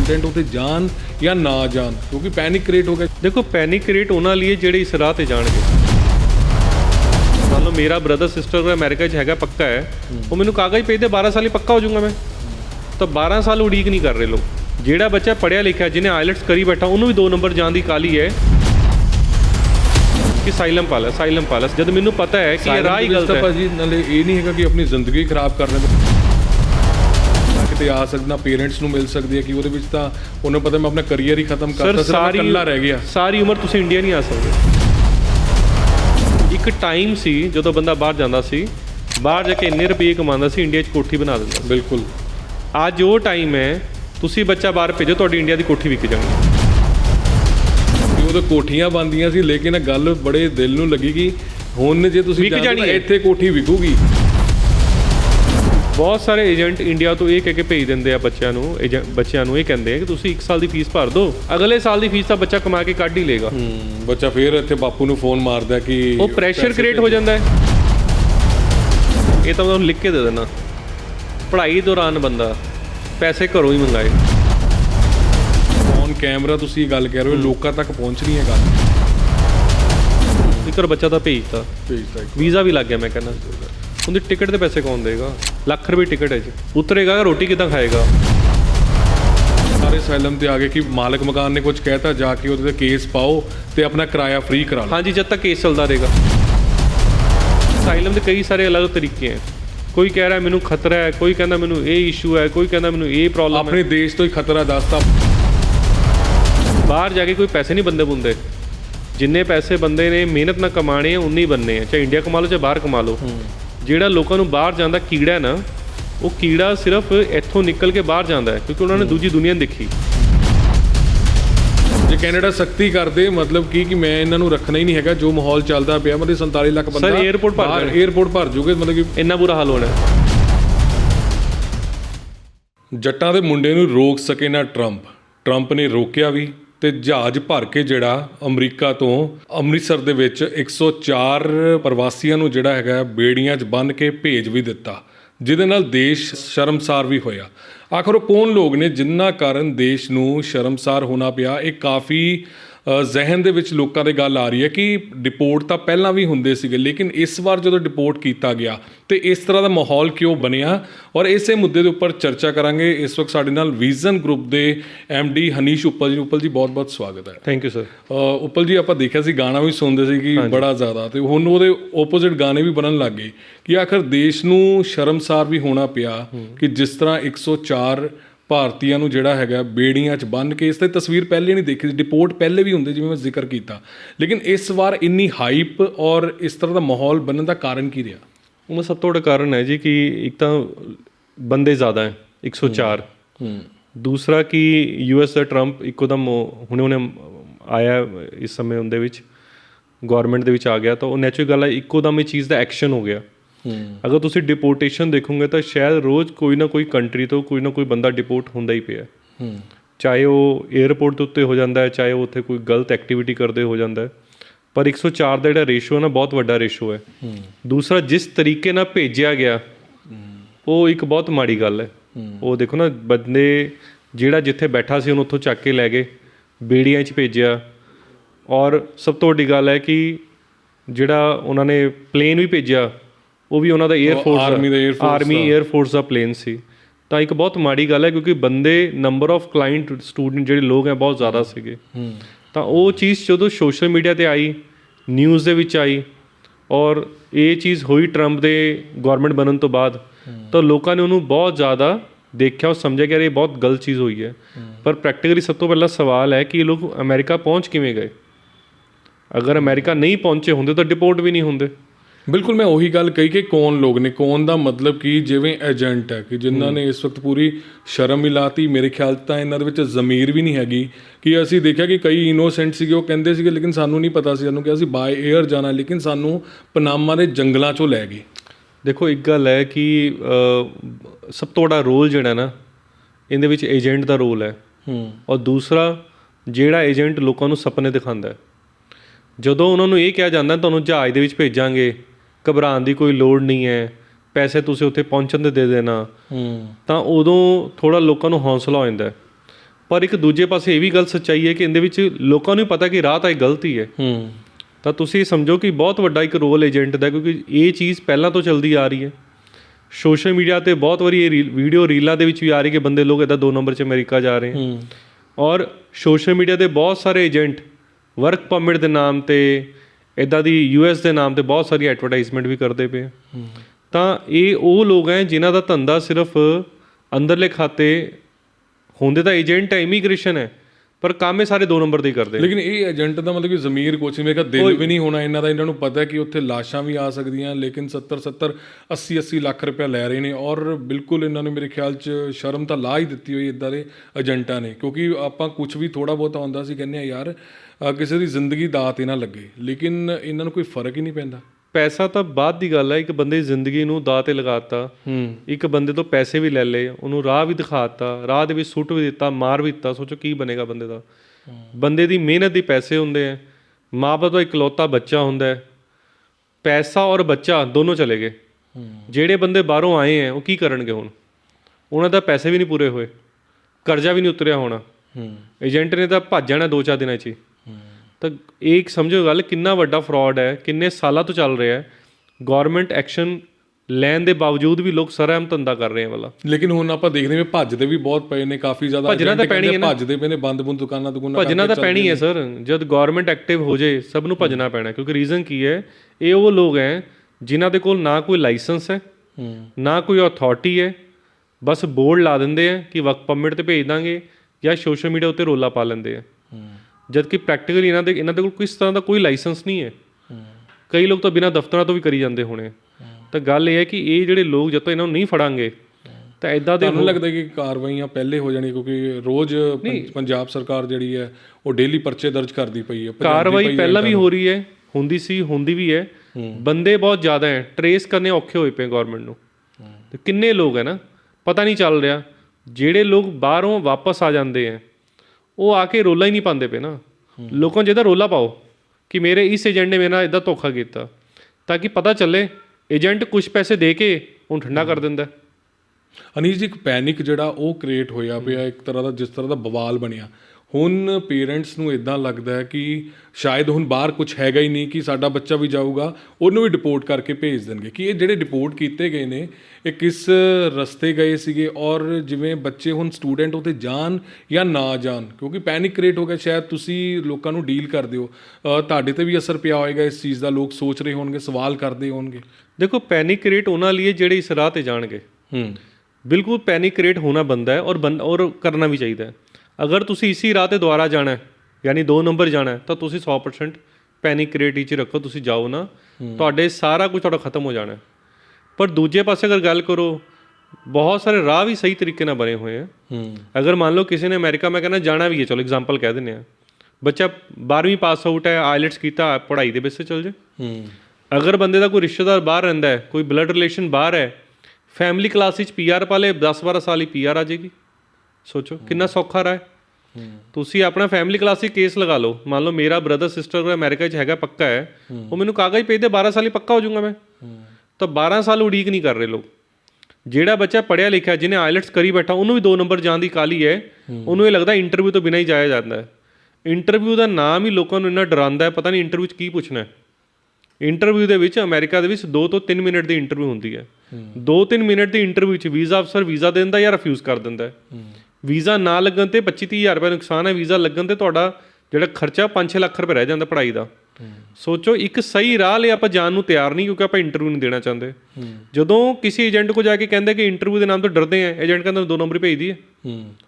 ਏਜੰਟ ਉੱਥੇ ਜਾਣ ਜਾਂ ਨਾ ਜਾਣ ਕਿਉਂਕਿ ਪੈਨਿਕ ਕ੍ਰੀਏਟ ਹੋ ਗਿਆ। ਦੇਖੋ ਪੈਨਿਕ ਕ੍ਰੀਏਟ ਉਹਨਾਂ ਲਈ ਜਿਹੜੇ ਇਸ ਰਾਹ ਤੇ ਜਾਣਗੇ। ਮੰਨ ਲਓ ਮੇਰਾ ਬ੍ਰਦਰ ਸਿਸਟਰ ਅਮਰੀਕਾ 'ਚ ਹੈਗਾ ਪੱਕਾ ਹੈ। ਉਹ ਮੈਨੂੰ ਕਾਗਜ਼ ਭੇਜ ਦੇ 12 ਸਾਲ ਹੀ ਪੱਕਾ ਹੋ ਜਾਊਂਗਾ ਮੈਂ। ਤਾਂ 12 ਸਾਲ ਉਡੀਕ ਨਹੀਂ ਕਰ ਰਹੇ ਲੋਕ। ਜਿਹੜਾ ਬੱਚਾ ਪੜਿਆ ਲਿਖਿਆ ਜਿਹਨੇ ਆਈਲੈਟਸ ਕਰੀ ਬੈਠਾ ਉਹਨੂੰ ਵੀ 2 ਨੰਬਰ ਜਾਣ ਦੀ ਕਾਲੀ ਹੈ ਕਿ ਸਾਈਲਮ ਪਾਲਸ ਸਾਈਲਮ ਪਾਲਸ। ਜਦ ਮੈਨੂੰ ਪਤਾ ਹੈ ਕਿ ਇਹ ਰਾਹ ਹੀ ਗਲਤ ਹੈ। ਭਾਜੀ ਨਾਲੇ ਇਹ ਨਹੀਂ ਹੈਗਾ ਕਿ ਆਪਣੀ ਜ਼ਿੰਦਗੀ ਖਰਾਬ ਕਰ ਰਹੇ ਕਿਤੇ ਆ ਸਕਦਾ ਪੇਰੈਂਟਸ ਨੂੰ ਮਿਲ ਸਕਦੀ ਹੈ ਕਿ ਉਹਦੇ ਵਿੱਚ ਤਾਂ ਉਹਨੂੰ ਪਤਾ ਮੈਂ ਆਪਣਾ ਕੈਰੀਅਰ ਹੀ ਖਤਮ ਕਰਤਾ ਸਰ ਸਿਰਫ ਇਕੱਲਾ ਰਹਿ ਗਿਆ। ਸਾਰੀ ਉਮਰ ਤੁਸੀਂ ਇੰਡੀਆ ਨਹੀਂ ਆ ਸਕਦੇ। ਇੱਕ ਟਾਈਮ ਸੀ ਜਦੋਂ ਬੰਦਾ ਬਾਹਰ ਜਾਂਦਾ ਸੀ ਬਾਹਰ ਜਾ ਕੇ ਇੰਨੇ ਰੁਪਏ ਕਮਾਉਂਦਾ ਸੀ ਇੰਡੀਆ 'ਚ ਕੋਠੀ ਬਣਾ ਦਿੰਦਾ ਬਿਲਕੁਲ। ਅੱਜ ਉਹ ਟਾਈਮ ਹੈ ਤੁਸੀਂ ਬੱਚਾ ਬਾਹਰ ਭੇਜੋ ਤੁਹਾਡੀ ਇੰਡੀਆ ਦੀ ਕੋਠੀ ਵਿਕ ਜਾਣੀ ਉਦੋਂ ਕੋਠੀਆਂ ਬੰਦੀਆਂ ਸੀ ਲੇਕਿਨ ਗੱਲ ਬੜੇ ਦਿਲ ਨੂੰ ਲੱਗੀ ਕਿ ਹੁਣ ਜੇ ਤੁਸੀਂ ਜਾਣੀ। ਇੱਥੇ ਕੋਠੀ ਵਿਕੂਗੀ। ਬਹੁਤ ਸਾਰੇ ਏਜੰਟ ਇੰਡੀਆ ਤੋਂ ਇਹ ਕਹਿ ਕੇ ਭੇਜ ਦਿੰਦੇ ਆ ਬੱਚਿਆਂ ਨੂੰ ਬੱਚਿਆਂ ਨੂੰ ਇਹ ਕਹਿੰਦੇ ਆ ਕਿ ਤੁਸੀਂ 1 ਸਾਲ ਦੀ ਫੀਸ ਭਰ ਦਿਓ ਅਗਲੇ ਸਾਲ ਦੀ ਫੀਸ ਤਾਂ ਬੱਚਾ ਕਮਾ ਕੇ ਕੱਢ ਹੀ ਲੇਗਾ ਹੂੰ ਬੱਚਾ ਫੇਰ ਇੱਥੇ ਬਾਪੂ ਨੂੰ ਫੋਨ ਮਾਰਦਾ ਕਿ ਉਹ ਪ੍ਰੈਸ਼ਰ ਕ੍ਰੀਏਟ ਹੋ ਜਾਂਦਾ ਹੈ। ਇਹ ਤਾਂ ਮੈਂ ਉਹਨੂੰ ਲਿਖ ਕੇ ਦੇ ਦੇਣਾ ਪੜ੍ਹਾਈ ਦੌਰਾਨ ਬੰਦਾ ਪੈਸੇ ਘਰੋਂ ਹੀ ਮੰਗਾਏ। ਔਨ ਕੈਮਰਾ ਤੁਸੀਂ ਇਹ ਗੱਲ ਕਹਿ ਰਹੇ ਹੋ ਲੋਕਾਂ ਤੱਕ ਪਹੁੰਚ ਰਹੀ ਹੈ ਗੱਲ। ਇੱਕ ਵਾਰ ਬੱਚਾ ਤਾਂ ਭੇਜਤਾ। ਇੱਕ। ਵੀਜ਼ਾ ਵੀ ਲੱਗ ਗਿਆ ਮੈਂ ਕਹਿੰਦਾ। ਉਹਦੀ ਟਿਕਟ ਦੇ ਪੈਸੇ ਕੌਣ ਦੇਗਾ? ਲੱਖ ਰੁਪਏ ਟਿਕਟ ਹੈ ਜੀ। ਉਤਰੇਗਾ ਰੋਟੀ ਕਿੱਦਾਂ ਖਾਏਗਾ? ਸਾਰੇ ਸਾਇਲਮ ਤੇ ਆ ਗਏ ਕਿ ਮਾਲਕ ਮਕਾਨ ਨੇ ਕੁਝ ਕਹਿਤਾ ਜਾ ਕੇ ਉਹਦੇ ਤੇ ਕੇਸ ਪਾਓ ਤੇ ਆਪਣਾ ਕਿਰਾਇਆ ਫ੍ਰੀ ਕਰਾ ਲਓ। ਹਾਂਜੀ ਜਦ ਤੱਕ ਕੇਸ ਚੱਲਦਾ ਰਹੇਗਾ। ਸਾਈਲਮ ਦੇ ਕਈ ਸਾਰੇ ਅਲੱਗ ਤਰੀਕੇ ਹੈ। ਕੋਈ ਕਹਿ ਰਿਹਾ ਮੈਨੂੰ ਖਤਰਾ ਹੈ ਕੋਈ ਕਹਿੰਦਾ ਮੈਨੂੰ ਇਹ ਇਸ਼ੂ ਹੈ ਕੋਈ ਕਹਿੰਦਾ ਮੈਨੂੰ ਇਹ ਪ੍ਰੋਬਲਮ ਹੈ। ਆਪਣੇ ਦੇਸ਼ ਤੋਂ ਹੀ ਖਤਰਾ ਦੱਸਤਾ। ਬਾਹਰ ਜਾ ਕੇ ਕੋਈ ਪੈਸੇ ਨਹੀਂ ਬੰਦੇ ਬੁੰਦੇ। ਜਿੰਨੇ ਪੈਸੇ ਬੰਦੇ ਨੇ ਮਿਹਨਤ ਨਾਲ ਕਮਾਣੇ ਆ ਉਨੇ ਬੰਨੇ ਆ। ਚਾਹੇ ਇੰਡੀਆ ਕਮਾ ਲਓ ਚਾਹੇ ਬਾਹਰ ਕਮਾ ਲਓ। ਜਿਹੜਾ ਲੋਕਾਂ ਨੂੰ ਬਾਹਰ ਜਾਂਦਾ ਕੀੜਾ ਨਾ ਉਹ ਕੀੜਾ ਸਿਰਫ ਇੱਥੋਂ ਨਿਕਲ ਕੇ ਬਾਹਰ ਜਾਂਦਾ ਹੈ ਕਿਉਂਕਿ ਉਹਨਾਂ ਨੇ ਦੂਜੀ ਦੁਨੀਆ ਦੇਖੀ। ਜੇ ਕੈਨੇਡਾ ਸਖਤੀ ਕਰਦੇ ਮਤਲਬ ਕੀ ਕਿ ਮੈਂ ਇਹਨਾਂ ਨੂੰ ਰੱਖਣਾ ਹੀ ਨਹੀਂ ਹੈਗਾ ਜੋ ਮਾਹੌਲ ਚੱਲਦਾ ਪਿਆ ਮਤਲਬ 47 ਲੱਖ ਬੰਦਾ airport ਭਰ ਜਾਣੇ। 에어ਪੋਰਟ ਭਰ ਜੂਗੇ ਮਤਲਬ ਕਿ ਇੰਨਾ ਬੁਰਾ ਹਾਲ ਹੋਣਾ। ਜੱਟਾਂ ਦੇ ਮੁੰਡੇ ਨੂੰ ਰੋਕ ਸਕੇ ਨਾ ਟਰੰਪ। ਟਰੰਪ ਨੇ ਰੋਕਿਆ ਵੀ ਤੇ ਜਹਾਜ਼ ਭਰ ਕੇ ਜਿਹੜਾ ਅਮਰੀਕਾ ਤੋਂ ਅੰਮ੍ਰਿਤਸਰ ਦੇ ਵਿੱਚ 104 ਪ੍ਰਵਾਸੀਆਂ ਨੂੰ ਜਿਹੜਾ ਹੈਗਾ ਬੇੜੀਆਂ 'ਚ ਬੰਨ੍ਹ ਕੇ ਭੇਜ ਵੀ ਦਿੱਤਾ। ਜਿਹਦੇ ਨਾਲ ਦੇਸ਼ ਸ਼ਰਮਸਾਰ ਵੀ ਹੋਇਆ। ਆਖਰ ਉਹ ਕੌਣ ਲੋਕ ਨੇ ਜਿਨ੍ਹਾਂ ਕਾਰਨ ਦੇਸ਼ ਨੂੰ ਸ਼ਰਮਸਾਰ ਹੋਣਾ ਪਿਆ, ਇਹ ਕਾਫੀ ਜ਼ਿਹਨ ਦੇ ਵਿੱਚ ਲੋਕਾਂ ਦੇ ਗੱਲ ਆ ਰਹੀ ਹੈ ਕਿ ਡਿਪੋਰਟ ਤਾਂ ਪਹਿਲਾਂ ਵੀ ਹੁੰਦੇ ਸੀਗੇ ਲੇਕਿਨ ਇਸ ਵਾਰ ਜਦੋਂ ਡਿਪੋਰਟ ਕੀਤਾ ਗਿਆ ਤੇ ਇਸ ਤਰ੍ਹਾਂ ਦਾ ਮਾਹੌਲ ਕਿਉਂ ਬਣਿਆ? ਔਰ ਇਸੇ ਮੁੱਦੇ ਦੇ ਉੱਪਰ ਚਰਚਾ ਕਰਾਂਗੇ। ਇਸ ਵਕਤ ਸਾਡੇ ਨਾਲ ਵਿਜ਼ਨ ਗਰੁੱਪ ਦੇ ਡੀ ਹਨੀਸ਼ ਉੱਪਲ ਜੀ। ਉੱਪਲ ਜੀ ਬਹੁਤ-ਬਹੁਤ ਸਵਾਗਤ ਹੈ। ਥੈਂਕ ਯੂ ਸਰ ਉੱਪਲ ਜੀ ਆਪਾਂ ਦੇਖਿਆ ਸੀ ਗਾਣਾ ਵੀ ਸੁਣਦੇ ਸੀ ਕਿ ਬੜਾ ਜ਼ਿਆਦਾ ਤੇ ਹੁਣ ਉਹਦੇ ਆਪੋਜ਼ਿਟ ਗਾਣੇ ਵੀ ਬਣਨ ਲੱਗ ਗਏ ਕਿ ਆਖਰ ਦੇਸ਼ ਨੂੰ ਸ਼ਰਮਸਾਰ ਵੀ ਹੋਣਾ ਪਿਆ ਕਿ ਜਿਸ ਤਰ੍ਹਾਂ 104 ਭਾਰਤੀਆਂ ਨੂੰ ਜਿਹੜਾ ਹੈਗਾ ਬੇੜੀਆਂ 'ਚ ਬੰਨ੍ਹ ਕੇ ਇਸ ਤੇ ਤਸਵੀਰ ਪਹਿਲੇ ਨਹੀਂ ਦੇਖੀ ਸੀ ਡਿਪੋਰਟ ਪਹਿਲੇ ਵੀ ਹੁੰਦੇ ਜਿਵੇਂ ਮੈਂ ਜ਼ਿਕਰ ਕੀਤਾ। ਲੇਕਿਨ ਇਸ ਵਾਰ ਇੰਨੀ ਹਾਈਪ ਔਰ ਇਸ ਤਰ੍ਹਾਂ ਦਾ ਮਾਹੌਲ ਬਣਨ ਦਾ ਕਾਰਨ ਕੀ ਰਿਹਾ? ਉਹ ਸਭ ਤੋਂ ਵੱਡਾ ਕਾਰਨ ਹੈ ਜੀ ਕਿ ਇੱਕ ਤਾਂ ਬੰਦੇ ਜ਼ਿਆਦਾ ਹੈ 104 ਹੂੰ। ਦੂਸਰਾ ਕਿ ਯੂਐਸ ਦਾ ਟਰੰਪ ਇੱਕੋਦਮ ਉਹ ਹੁਣੇ ਹੁਣੇ ਆਇਆ ਇਸ ਸਮੇਂ ਉਹਦੇ ਵਿੱਚ ਗਵਰਨਮੈਂਟ ਦੇ ਵਿੱਚ ਆ ਗਿਆ ਤਾਂ ਉਹ ਨੈਚੁਰਲ ਗੱਲ ਹੈ ਇੱਕੋਦਮ ਇਹ ਚੀਜ਼ ਦਾ ਐਕਸ਼ਨ ਹੋ ਗਿਆ। ਅਗਰ ਤੁਸੀਂ ਡਿਪੋਰਟੇਸ਼ਨ ਦੇਖੋਗੇ ਤਾਂ ਸ਼ਾਇਦ ਰੋਜ਼ ਕੋਈ ਨਾ ਕੋਈ ਕੰਟਰੀ ਤੋਂ ਕੋਈ ਨਾ ਕੋਈ ਬੰਦਾ ਡਿਪੋਰਟ ਹੁੰਦਾ ਹੀ ਪਿਆ ਹੂੰ। ਚਾਹੇ ਉਹ 에ਅਰਪੋਰਟ ਦੇ ਉੱਤੇ ਹੋ ਜਾਂਦਾ ਹੈ ਚਾਹੇ ਉਹ ਉੱਥੇ ਕੋਈ ਗਲਤ ਐਕਟੀਵਿਟੀ ਕਰਦੇ ਹੋ ਜਾਂਦਾ ਹੈ। ਪਰ 104 ਦਾ ਜਿਹੜਾ ਰੇਸ਼ੋ ਹੈ ਨਾ ਬਹੁਤ ਵੱਡਾ ਰੇਸ਼ੋ ਹੈ। ਦੂਸਰਾ ਜਿਸ ਤਰੀਕੇ ਨਾਲ ਭੇਜਿਆ ਗਿਆ ਉਹ ਇੱਕ ਬਹੁਤ ਮਾੜੀ ਗੱਲ ਹੈ। ਉਹ ਦੇਖੋ ਨਾ ਬੰਦੇ ਜਿਹੜਾ ਜਿੱਥੇ ਬੈਠਾ ਸੀ ਉਹਨੂੰ ਉੱਥੋਂ ਚੱਕ ਕੇ ਲੈ ਗਏ ਬੇੜੀਆਂ 'ਚ ਭੇਜਿਆ। ਔਰ ਸਭ ਤੋਂ ਵੱਡੀ ਗੱਲ ਹੈ ਕਿ ਜਿਹੜਾ ਉਹਨਾਂ ਨੇ ਪਲੇਨ ਵੀ ਭੇਜਿਆ ਉਹ ਵੀ ਉਹਨਾਂ ਦਾ 에ਅਰ ਫੋਰਸ Army ਦਾ Air Force army air force ਦਾ ਪਲੇਨ ਸੀ। ਤਾਂ ਇੱਕ ਬਹੁਤ ਮਾੜੀ ਗੱਲ ਹੈ ਕਿਉਂਕਿ ਬੰਦੇ ਨੰਬਰ ਆਫ ਕਲਾਇੰਟ ਸਟੂਡੈਂਟ ਜਿਹੜੇ ਲੋਕ ਹੈ ਬਹੁਤ ਜ਼ਿਆਦਾ ਸੀਗੇ। ਤਾਂ ਉਹ ਚੀਜ਼ ਜਦੋਂ ਸੋਸ਼ਲ ਮੀਡੀਆ ਤੇ ਆਈ ਨਿਊਜ਼ ਦੇ ਵਿੱਚ ਆਈ ਔਰ ਇਹ ਚੀਜ਼ ਹੋਈ ਟਰੰਪ ਦੇ ਗਵਰਨਮੈਂਟ ਬਣਨ ਤੋਂ ਬਾਅਦ ਤਾਂ ਲੋਕਾਂ ਨੇ ਉਹਨੂੰ ਬਹੁਤ ਜ਼ਿਆਦਾ ਦੇਖਿਆ ਉਹ ਸਮਝਿਆ ਕਿ ਇਹ ਬਹੁਤ ਗਲਤ ਚੀਜ਼ ਹੋਈ ਹੈ। ਪਰ ਪ੍ਰੈਕਟੀਕਲੀ ਸਭ ਤੋਂ ਪਹਿਲਾ ਸਵਾਲ ਹੈ ਕਿ ਇਹ ਲੋਕ ਅਮਰੀਕਾ ਪਹੁੰਚ ਕਿਵੇਂ ਗਏ? ਅਗਰ ਅਮਰੀਕਾ ਨਹੀਂ ਪਹੁੰਚੇ ਹੁੰਦੇ ਤਾਂ ਡਿਪੋਰਟ ਵੀ ਨਹੀਂ ਹੁੰਦੇ। ਬਿਲਕੁਲ ਮੈਂ ਉਹੀ ਗੱਲ ਕਹੀ ਕਿ ਕੌਣ ਲੋਕ ਨੇ ਕੌਣ ਦਾ ਮਤਲਬ ਕਿ ਜਿਵੇਂ ਏਜੰਟ ਹੈ ਕਿ ਜਿਨ੍ਹਾਂ ਨੇ ਇਸ ਵਕਤ ਪੂਰੀ ਸ਼ਰਮ ਹੀ ਲਾਤੀ। ਮੇਰੇ ਖਿਆਲ ਤਾਂ ਇਹਨਾਂ ਦੇ ਵਿੱਚ ਜ਼ਮੀਰ ਵੀ ਨਹੀਂ ਹੈਗੀ ਕਿ ਅਸੀਂ ਦੇਖਿਆ ਕਿ ਕਈ ਇਨੋਸੈਂਟ ਸੀਗੇ ਉਹ ਕਹਿੰਦੇ ਸੀਗੇ ਲੇਕਿਨ ਸਾਨੂੰ ਨਹੀਂ ਪਤਾ ਸੀ ਸਾਨੂੰ ਕਿ ਅਸੀਂ ਬਾਈ 에ਅਰ ਜਾਣਾ ਲੇਕਿਨ ਸਾਨੂੰ ਪਨਾਮਾ ਦੇ ਜੰਗਲਾਂ 'ਚੋਂ ਲੈ ਗਏ। ਦੇਖੋ ਇੱਕ ਗੱਲ ਹੈ ਕਿ ਸਭ ਤੋਂ ਵੱਡਾ ਰੋਲ ਜਿਹੜਾ ਨਾ ਇਹਦੇ ਵਿੱਚ ਏਜੰਟ ਦਾ ਰੋਲ ਹੈ। ਹੂੰ। ਔਰ ਦੂਸਰਾ ਜਿਹੜਾ ਏਜੰਟ ਲੋਕਾਂ ਨੂੰ ਸੁਪਨੇ ਦਿਖਾਉਂਦਾ ਹੈ। ਜਦੋਂ ਉਹਨਾਂ ਨੂੰ ਇਹ ਕਿਹਾ ਜਾਂਦਾ ਤੁਹਾਨੂੰ ਜਹਾਜ਼ ਦੇ ਵਿੱਚ ਭੇਜਾਂਗੇ ਘਬਰਾਉਣ ਦੀ ਕੋਈ ਲੋੜ ਨਹੀਂ ਹੈ ਪੈਸੇ ਤੁਸੀਂ ਉੱਥੇ ਪਹੁੰਚਣ ਦੇ ਦੇ ਦੇਣਾ। ਹੂੰ ਤਾਂ ਉਦੋਂ ਥੋੜਾ ਲੋਕਾਂ ਨੂੰ ਹੌਸਲਾ ਹੋ ਜਾਂਦਾ ਪਰ ਇੱਕ ਦੂਜੇ ਪਾਸੇ ਇਹ ਵੀ ਗੱਲ ਸੱਚਾਈ ਹੈ ਕਿ ਇਹਦੇ ਵਿੱਚ ਲੋਕਾਂ ਨੂੰ ਪਤਾ ਕਿ ਰਾਹ ਤਾਂ ਇਹ ਗਲਤੀ ਹੈ ਹੂੰ। ਤਾਂ ਤੁਸੀਂ ਸਮਝੋ ਕਿ ਬਹੁਤ ਵੱਡਾ ਇੱਕ ਰੋਲ ਏਜੰਟ ਦਾ ਕਿਉਂਕਿ ਇਹ ਚੀਜ਼ ਪਹਿਲਾਂ ਤੋਂ ਚੱਲਦੀ ਆ ਰਹੀ ਹੈ। ਸੋਸ਼ਲ ਮੀਡੀਆ ਤੇ ਬਹੁਤ ਵਾਰੀ ਇਹ ਵੀਡੀਓ ਰੀਲਾਂ ਦੇ ਵਿੱਚ ਵੀ ਆ ਰਹੀ ਕਿ ਬੰਦੇ ਲੋਕ ਇਹਦਾ ਦੋ ਨੰਬਰ 'ਚ ਅਮਰੀਕਾ ਜਾ ਰਹੇ ਹਨ ਹੂੰ। ਔਰ ਸੋਸ਼ਲ ਮੀਡੀਆ ਤੇ ਬਹੁਤ ਸਾਰੇ ਏਜੰਟ ਵਰਕ ਪਰਮਿਟ ਦੇ ਨਾਮ ਤੇ ਇਦਾਂ ਦੀ ਯੂਐਸ ਦੇ ਨਾਮ ਤੇ ਬਹੁਤ ਸਾਰੀ ਐਡਵਰਟਾਈਜ਼ਮੈਂਟ ਵੀ ਕਰਦੇ ਪਏ। ਤਾਂ ਇਹ ਉਹ ਲੋਕ ਹੈ ਜਿਨ੍ਹਾਂ ਦਾ ਧੰਦਾ ਸਿਰਫ ਅੰਦਰਲੇ ਖਾਤੇ ਹੁੰਦੇ ਤਾਂ ਏਜੰਟ ਹੈ ਇਮੀਗ੍ਰੇਸ਼ਨ ਹੈ ਪਰ ਕੰਮ ਇਹ ਸਾਰੇ ਦੋ ਨੰਬਰ ਦੇ ਹੀ ਕਰਦੇ। ਲੇਕਿਨ ਇਹ ਏਜੰਟ ਦਾ ਮਤਲਬ ਕਿ ਜ਼ਮੀਰ ਨਹੀਂ ਮੇਰਾ ਦਿਲ ਵੀ ਨਹੀਂ ਹੋਣਾ ਇਹਨਾਂ ਦਾ ਇਹਨਾਂ ਨੂੰ ਪਤਾ ਹੈ ਕਿ ਉੱਥੇ ਲਾਸ਼ਾਂ ਵੀ ਆ ਸਕਦੀਆਂ ਲੇਕਿਨ 70 70 80 80 ਲੱਖ ਰੁਪਏ ਲੈ ਰਹੇ ਨੇ ਔਰ ਬਿਲਕੁਲ ਇਹਨਾਂ ਨੂੰ ਮੇਰੇ ਖਿਆਲ 'ਚ ਸ਼ਰਮ ਤਾਂ ਲਾ ਹੀ ਦਿੱਤੀ ਹੋਈ ਇਦਾਂ ਦੇ ਏਜੰਟਾਂ ਨੇ ਕਿਉਂਕਿ ਆਪਾਂ ਕੁਝ ਵੀ ਥੋੜਾ ਬਹੁਤਾ ਹੁੰਦਾ ਸੀ ਕਹਿੰਦੇ ਆ ਯਾਰ ਕਿਸੇ ਦੀ ਜ਼ਿੰਦਗੀ ਦਾਅ ਤੇ ਨਾ ਲੱਗੇ ਲੇਕਿਨ ਇਹਨਾਂ ਨੂੰ ਕੋਈ ਫ਼ਰਕ ਹੀ ਨਹੀਂ ਪੈਂਦਾ। ਪੈਸਾ ਤਾਂ ਬਾਅਦ ਦੀ ਗੱਲ ਹੈ ਇੱਕ ਬੰਦੇ ਦੀ ਜ਼ਿੰਦਗੀ ਨੂੰ ਦਾਅ ਤੇ ਲਗਾਤਾ। ਹੂੰ। ਇੱਕ ਬੰਦੇ ਤੋਂ ਪੈਸੇ ਵੀ ਲੈ ਲਏ ਉਹਨੂੰ ਰਾਹ ਵੀ ਦਿਖਾਤਾ ਰਾਹ ਦੇ ਵਿੱਚ ਸੁੱਟ ਵੀ ਦਿੱਤਾ ਮਾਰ ਵੀ ਦਿੱਤਾ ਸੋਚੋ ਕੀ ਬਣੇਗਾ ਬੰਦੇ ਦਾ। ਬੰਦੇ ਦੀ ਮਿਹਨਤ ਦੀ ਪੈਸੇ ਹੁੰਦੇ ਆ ਮਾਂ-ਬਾਪ ਦਾ ਇਕਲੌਤਾ ਬੱਚਾ ਹੁੰਦਾ ਹੈ ਪੈਸਾ ਔਰ ਬੱਚਾ ਦੋਨੋਂ ਚਲੇ ਗਏ। ਜਿਹੜੇ ਬੰਦੇ ਬਾਹਰੋਂ ਆਏ ਆ ਉਹ ਕੀ ਕਰਨਗੇ ਹੁਣ? ਉਹਨਾਂ ਦਾ ਪੈਸੇ ਵੀ ਨਹੀਂ ਪੂਰੇ ਹੋਏ ਕਰਜ਼ਾ ਵੀ ਨਹੀਂ ਉਤਰਿਆ ਹੋਣਾ। ਹੂੰ। ਏਜੰਟ ਨੇ ਤਾਂ ਭੱਜ ਜਾਣਾ ਦੋ ਚਾਰ ਦਿਨਾਂ 'ਚ ਹੀ। ਤਾਂ ਇਹ ਇੱਕ ਸਮਝੋ ਗੱਲ ਕਿੰਨਾ ਵੱਡਾ ਫਰਾਡ ਹੈ ਕਿੰਨੇ ਸਾਲਾਂ ਤੋਂ ਚੱਲ ਰਿਹਾ ਹੈ। ਗਵਰਨਮੈਂਟ ਐਕਸ਼ਨ ਲੈਣ ਦੇ ਬਾਵਜੂਦ ਵੀ ਲੋਕ ਸਰਮ ਧੰਦਾ ਕਰ ਰਹੇ ਆ ਵਾਲਾ। ਲੇਕਿਨ ਹੁਣ ਆਪਾਂ ਦੇਖਦੇ ਹਾਂ ਭੱਜਦੇ ਵੀ ਬਹੁਤ ਪਏ ਨੇ ਕਾਫੀ ਜ਼ਿਆਦਾ ਭੱਜਣਾ ਤਾਂ ਪੈਣੀ ਹੈ। ਭੱਜਦੇ ਪਏ ਨੇ ਬੰਦ ਬੰਦ ਦੁਕਾਨਾਂ ਦੁਕਾਨਾਂ ਭੱਜਣਾ ਤਾਂ ਪੈਣੀ ਹੈ ਸਰ ਜਦ ਗਵਰਨਮੈਂਟ ਐਕਟਿਵ ਹੋ ਜੇ ਸਭ ਨੂੰ ਭੱਜਣਾ ਪੈਣਾ ਕਿਉਂਕਿ ਰੀਜ਼ਨ ਕੀ ਹੈ ਇਹ ਉਹ ਲੋਕ ਹੈ ਜਿਨ੍ਹਾਂ ਦੇ ਕੋਲ ਨਾ ਕੋਈ ਲਾਇਸੈਂਸ ਹੈ ਨਾ ਕੋਈ ਅਥਾਰਟੀ ਹੈ ਬਸ ਬੋਰਡ ਲਾ ਦਿੰਦੇ ਆ ਕਿ ਵਰਕ ਪਰਮਿਟ ਤੇ ਭੇਜ ਦਾਂਗੇ ਜਾਂ ਸੋਸ਼ਲ ਮੀਡੀਆ ਉੱਤੇ ਰੋਲਾ ਪਾ ਲੈਂਦੇ ਆ ਜਦ ਕਿ ਪ੍ਰੈਕਟੀਕਲੀ ਇਹਨਾਂ ਦੇ ਇਹਨਾਂ ਦੇ ਕੋਲ ਕਿਸ ਤਰ੍ਹਾਂ ਦਾ ਕੋਈ ਲਾਇਸੈਂਸ ਨਹੀਂ ਹੈ। ਕਈ ਲੋਕ ਤਾਂ ਬਿਨਾਂ ਦਫ਼ਤਰਾਂ ਤੋਂ ਵੀ ਕਰੀ ਜਾਂਦੇ ਹੋਣੇ। ਤਾਂ ਗੱਲ ਇਹ ਹੈ ਕਿ ਇਹ ਜਿਹੜੇ ਲੋਕ ਜਦੋਂ ਇਹਨਾਂ ਨੂੰ ਨਹੀਂ ਫੜਾਂਗੇ ਤਾਂ ਇਦਾਂ ਦੇ ਤੁਹਾਨੂੰ ਲੱਗਦਾ ਕਿ ਕਾਰਵਾਈਆਂ ਪਹਿਲੇ ਹੋ ਜਾਣੀ ਕਿਉਂਕਿ ਰੋਜ਼ ਪੰਜਾਬ ਸਰਕਾਰ ਜਿਹੜੀ ਹੈ ਉਹ ਡੇਲੀ ਪਰਚੇ ਦਰਜ ਕਰਦੀ ਪਈ ਹੈ ਕਾਰਵਾਈ ਪਹਿਲਾਂ ਵੀ ਹੋ ਰਹੀ ਹੈ ਹੁੰਦੀ ਸੀ ਹੁੰਦੀ ਵੀ ਹੈ। ਬੰਦੇ ਬਹੁਤ ਜ਼ਿਆਦਾ ਹੈ ਟਰੇਸ ਕਰਨੇ ਔਖੇ ਹੋਏ ਪਏ ਗਵਰਨਮੈਂਟ ਨੂੰ। ਤੇ ਕਿੰਨੇ ਲੋਕ ਹੈ ਨਾ ਪਤਾ ਨਹੀਂ ਚੱਲ ਰਿਹਾ। ਜਿਹੜੇ ਲੋਕ ਬਾਹਰੋਂ ਵਾਪਸ ਆ ਜਾਂਦੇ ਹੈ ਉਹ ਆ ਕੇ ਰੋਲਾ ਹੀ ਨਹੀਂ ਪਾਉਂਦੇ ਪਏ ਨਾ। ਲੋਕਾਂ ਜਿਹਦਾ ਰੋਲਾ ਪਾਓ ਕਿ ਮੇਰੇ ਇਸ ਏਜੰਟ ਨੇ ਮੇਰੇ ਨਾਲ ਇਦਾਂ ਧੋਖਾ ਕੀਤਾ। ਤਾਂ ਕਿ ਪਤਾ ਚੱਲੇ ਏਜੰਟ ਕੁਝ ਪੈਸੇ ਦੇ ਕੇ ਉਹਨੂੰ ਠੰਡਾ ਕਰ ਦਿੰਦਾ। ਅਨੀਸ਼ ਜੀ ਇੱਕ ਪੈਨਿਕ ਜਿਹੜਾ ਉਹ ਕ੍ਰੀਏਟ ਹੋਇਆ ਪਿਆ ਇੱਕ ਤਰ੍ਹਾਂ ਦਾ ਜਿਸ ਤਰ੍ਹਾਂ ਦਾ ਬਵਾਲ ਬਣਿਆ। ਹੁਣ ਪੇਰੈਂਟਸ ਨੂੰ ਇਦਾਂ ਲੱਗਦਾ ਹੈ ਕਿ ਸ਼ਾਇਦ ਹੁਣ ਬਾਹਰ ਕੁਝ ਹੈਗਾ ਹੀ ਨਹੀਂ ਕਿ ਸਾਡਾ ਬੱਚਾ ਵੀ ਜਾਊਗਾ ਉਹਨੂੰ ਵੀ ਡਿਪੋਰਟ ਕਰਕੇ ਭੇਜ ਦੇਣਗੇ। ਕਿ ਇਹ ਜਿਹੜੇ ਡਿਪੋਰਟ ਕੀਤੇ ਗਏ ਨੇ ਇਹ ਕਿਸ ਰਸਤੇ ਗਏ ਸੀਗੇ ਔਰ ਜਿਵੇਂ ਬੱਚੇ ਹੁਣ ਸਟੂਡੈਂਟ ਉੱਥੇ ਜਾਣ ਜਾਂ ਨਾ ਜਾਣ ਕਿਉਂਕਿ ਪੈਨਿਕ ਕ੍ਰੀਏਟ ਹੋ ਗਿਆ ਸ਼ਾਇਦ ਤੁਸੀਂ ਲੋਕਾਂ ਨੂੰ ਡੀਲ ਕਰਦੇ ਹੋ ਤੁਹਾਡੇ ਤੇ ਵੀ ਅਸਰ ਪਿਆ ਹੋਏਗਾ ਇਸ ਚੀਜ਼ ਦਾ ਲੋਕ ਸੋਚ ਰਹੇ ਹੋਣਗੇ ਸਵਾਲ ਕਰਦੇ ਹੋਣਗੇ। ਦੇਖੋ ਪੈਨਿਕ ਕ੍ਰੀਏਟ ਉਹਨਾਂ ਲਈ ਜਿਹੜੇ ਇਸ ਰਾਹ ਤੇ ਜਾਣਗੇ। ਹੂੰ। ਬਿਲਕੁਲ ਪੈਨਿਕ ਕ੍ਰੀਏਟ ਹੋਣਾ ਬੰਦਾ ਹੈ ਔਰ ਔਰ ਕਰਨਾ ਵੀ ਚਾਹੀਦਾ ਹੈ। ਅਗਰ ਤੁਸੀਂ ਇਸੀ ਰਾਹ ਤੇ ਦੁਬਾਰਾ ਜਾਣਾ ਹੈ ਯਾਨੀ 2 ਨੰਬਰ ਜਾਣਾ ਹੈ ਤਾਂ ਤੁਸੀਂ 100% ਪੈਨਿਕ ਕ੍ਰੀਏਟ ਵਿੱਚ ਰੱਖੋ ਤੁਸੀਂ ਜਾਓ ਨਾ। ਤੁਹਾਡੇ ਸਾਰਾ ਕੁਝ ਤੁਹਾਡਾ ਖਤਮ ਹੋ ਜਾਣਾ। ਪਰ ਦੂਜੇ ਪਾਸੇ ਅਗਰ ਗੱਲ ਕਰੋ ਬਹੁਤ ਸਾਰੇ ਰਾਹ ਵੀ ਸਹੀ ਤਰੀਕੇ ਨਾਲ ਬਣੇ ਹੋਏ ਆ। ਹੂੰ। ਅਗਰ ਮੰਨ ਲਓ ਕਿਸੇ ਨੇ ਅਮਰੀਕਾ ਮੈਂ ਕਹਿੰਦਾ ਜਾਣਾ ਵੀ ਹੈ ਚਲੋ ਐਗਜ਼ਾਮਪਲ ਕਹਿ ਦਿੰਦੇ ਆ ਬੱਚਾ 12ਵੀਂ ਪਾਸ ਆਊਟ ਹੈ ਆਈਲੈਟਸ ਕੀਤਾ ਪੜ੍ਹਾਈ ਦੇ ਬੇਸ ਤੇ ਚੱਲ ਜੇ। ਅਗਰ ਬੰਦੇ ਦਾ ਕੋਈ ਰਿਸ਼ਤੇਦਾਰ ਬਾਹਰ ਰਹਿੰਦਾ ਹੈ ਕੋਈ ਬਲੱਡ ਰਿਲੇਸ਼ਨ ਬਾਹਰ ਹੈ ਫੈਮਿਲੀ ਕਲਾਸ ਵਿੱਚ ਪੀਆਰ ਪਾਲੇ 10-12 ਸਾਲ ਹੀ ਪੀਆਰ ਆ ਜਾਏਗੀ। ਸੋਚੋ, ਕਿੰਨਾ ਸੌਖਾ ਰਹਾ ਹੈ। ਤੁਸੀਂ ਆਪਣਾ ਫੈਮਿਲੀ ਕਲਾਸ ਹੀ ਕੇਸ ਲਗਾ ਲਓ। ਮੰਨ ਲਓ ਮੇਰਾ ਬ੍ਰਦਰ ਸਿਸਟਰ ਅਮਰੀਕਾ 'ਚ ਹੈਗਾ, ਪੱਕਾ ਹੈ। ਉਹ ਮੈਨੂੰ ਕਾਗਜ਼ ਭੇਜ ਦੇ 12 ਸਾਲ ਹੀ ਪੱਕਾ ਹੋ ਜਾਊਗਾ ਮੈਂ। ਤਾਂ 12 ਸਾਲ ਉਡੀਕ ਨਹੀਂ ਕਰ ਰਹੇ ਲੋਕ। ਜਿਹੜਾ ਬੱਚਾ ਪੜਿਆ ਲਿਖਿਆ, ਜਿਹਨੇ ਆਈਲੈਟਸ ਕਰੀ ਬੈਠਾ, ਉਹਨੂੰ ਵੀ 2 ਨੰਬਰ ਜਾਣ ਦੀ ਕਾਲੀ ਹੈ। ਉਹਨੂੰ ਇਹ ਲੱਗਦਾ ਇੰਟਰਵਿਊ ਤੋਂ ਬਿਨਾਂ ਹੀ ਜਾਇਆ ਜਾਂਦਾ ਹੈ। ਇੰਟਰਵਿਊ ਦਾ ਨਾਮ ਹੀ ਲੋਕਾਂ ਨੂੰ ਇੰਨਾ ਡਰਾਉਂਦਾ ਹੈ, ਪਤਾ ਨਹੀਂ ਇੰਟਰਵਿਊ 'ਚ ਕੀ ਪੁੱਛਣਾ ਹੈ। ਇੰਟਰਵਿਊ ਦੇ ਵਿੱਚ ਅਮਰੀਕਾ ਦੇ ਵਿੱਚ 2 ਤੋਂ 3 ਮਿੰਟ ਦੀ ਇੰਟਰਵਿਊ ਹੁੰਦੀ ਹੈ। 2-3 ਮਿੰਟ ਦੀ ਇੰਟਰਵਿਊ 'ਚ ਵੀਜ਼ਾ ਅਫਸਰ ਵੀਜ਼ਾ ਦਿੰਦਾ ਜਾਂ ਰਿਫਿਊਜ਼ ਕਰ ਦਿੰਦਾ ਹੈ। ਵੀਜ਼ਾ ਨਾ ਲੱਗਣ ਤੇ 25-30000 ਰੁਪਏ ਨੁਕਸਾਨ ਹੈ। ਵੀਜ਼ਾ ਲੱਗਣ ਤੇ ਤੁਹਾਡਾ ਜਿਹੜਾ ਖਰਚਾ 5-6 ਲੱਖ ਰੁਪਏ ਰਹਿ ਜਾਂਦਾ ਪੜ੍ਹਾਈ ਦਾ। ਸੋਚੋ ਇੱਕ ਸਹੀ ਰਾਹ ਲਈ ਆਪਾਂ ਜਾਣ ਨੂੰ ਤਿਆਰ ਨਹੀਂ ਕਿਉਂਕਿ ਆਪਾਂ ਇੰਟਰਵਿਊ ਨਹੀਂ ਦੇਣਾ ਚਾਹੁੰਦੇ। ਜਦੋਂ ਕਿਸੇ ਏਜੰਟ ਕੋ ਜਾ ਕੇ ਕਹਿੰਦੇ ਕਿ ਇੰਟਰਵਿਊ ਦੇ ਨਾਮ ਤੋਂ ਡਰਦੇ ਆ ਏਜੰਟ ਕਹਿੰਦਾ ਦੋ ਨੰਬਰ ਹੀ ਭੇਜ ਦਈਏ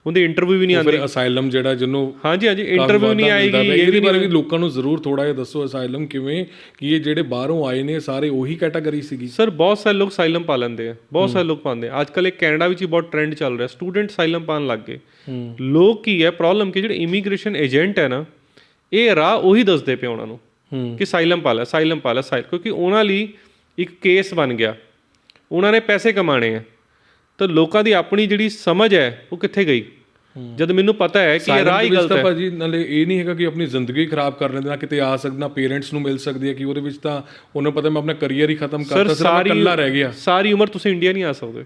ਉਹਦੀ ਇੰਟਰਵਿਊ ਵੀ ਨਹੀਂ ਆਉਂਦੀ ਫਿਰ ਅਸਾਈਲਮ ਜਿਹੜਾ ਜਿਹਨੂੰ ਹਾਂਜੀ ਹਾਂਜੀ ਇੰਟਰਵਿਊ ਨਹੀਂ ਆਏਗੀ ਇਹ ਇਹਦੇ ਵੀ ਬਾਰੇ ਵੀ ਲੋਕਾਂ ਨੂੰ ਜ਼ਰੂਰ ਥੋੜਾ ਜਿਹਾ ਦੱਸੋ ਅਸਾਈਲਮ ਕਿਵੇਂ ਕਿ ਇਹ ਜਿਹੜੇ ਬਾਹਰੋਂ ਆਏ ਨੇ ਸਾਰੇ ਉਹੀ ਕੈਟਾਗਰੀ ਸੀਗੀ। ਸਰ ਬਹੁਤ ਸਾਰੇ ਲੋਕ ਸਾਈਲਮ ਪਾ ਲੈਂਦੇ ਆ ਬਹੁਤ ਸਾਰੇ ਲੋਕ ਪਾਉਂਦੇ ਆ। ਅੱਜ ਕੱਲ ਇਹ ਕੈਨੇਡਾ ਵਿੱਚ ਹੀ ਬਹੁਤ ਟ੍ਰੈਂਡ ਚੱਲ ਰਿਹਾ। ਸਟੂਡੈਂਟ ਸਾਈਲਮ ਪਾਉਣ ਲੱਗ ਗਏ। ਲੋਕ ਕੀ ਹੈ ਪ੍ਰੋਬਲਮ ਕਿ ਜਿਹੜੇ ਇਮੀਗ੍ਰੇਸ਼ਨ ਏਜੰਟ ਹੈ ਨਾ ਇਹ ਰਾਹ ਉਹੀ ਦੱਸਦੇ ਪਏ ਉਹਨਾਂ ਨੂੰ। ਕਿ ਸਾਈਲਮ ਪਾ ਲੈ ਸਾਈਲਮ ਪਾ ਲੈ ਸਾਈਲ ਕਿਉਂਕਿ ਉਹਨਾਂ ਲਈ ਇੱਕ ਕੇਸ ਬਣ ਗਿਆ। ਉਹਨਾਂ ਨੇ ਪੈਸੇ ਕਮਾਣੇ ਆ। ਤਾਂ ਲੋਕਾਂ ਦੀ ਆਪਣੀ ਜਿਹੜੀ ਸਮਝ ਹੈ ਉਹ ਕਿੱਥੇ ਗਈ? ਜਦ ਮੈਨੂੰ ਪਤਾ ਹੈ ਕਿ ਇਹ ਰਾਹ ਹੀ ਗਲਤ ਹੈ। ਭਾਜੀ ਨਾਲੇ ਇਹ ਨਹੀਂ ਹੈਗਾ ਕਿ ਆਪਣੀ ਜ਼ਿੰਦਗੀ ਖਰਾਬ ਕਰ ਲੈਂਦੇ ਨਾ ਕਿਤੇ ਆ ਸਕਦਾ ਪੇਰੈਂਟਸ ਨੂੰ ਮਿਲ ਸਕਦੀ ਹੈ ਕਿ ਉਹਦੇ ਵਿੱਚ ਤਾਂ ਉਹਨੂੰ ਪਤਾ ਮੈਂ ਆਪਣਾ ਕੈਰੀਅਰ ਹੀ ਖਤਮ ਕਰਤਾ ਸਿਰਫ ਮੈਂ ਇਕੱਲਾ ਰਹਿ ਗਿਆ। ਸਾਰੀ ਉਮਰ ਤੁਸੀਂ ਇੰਡੀਆ ਨਹੀਂ ਆ ਸਕਦੇ।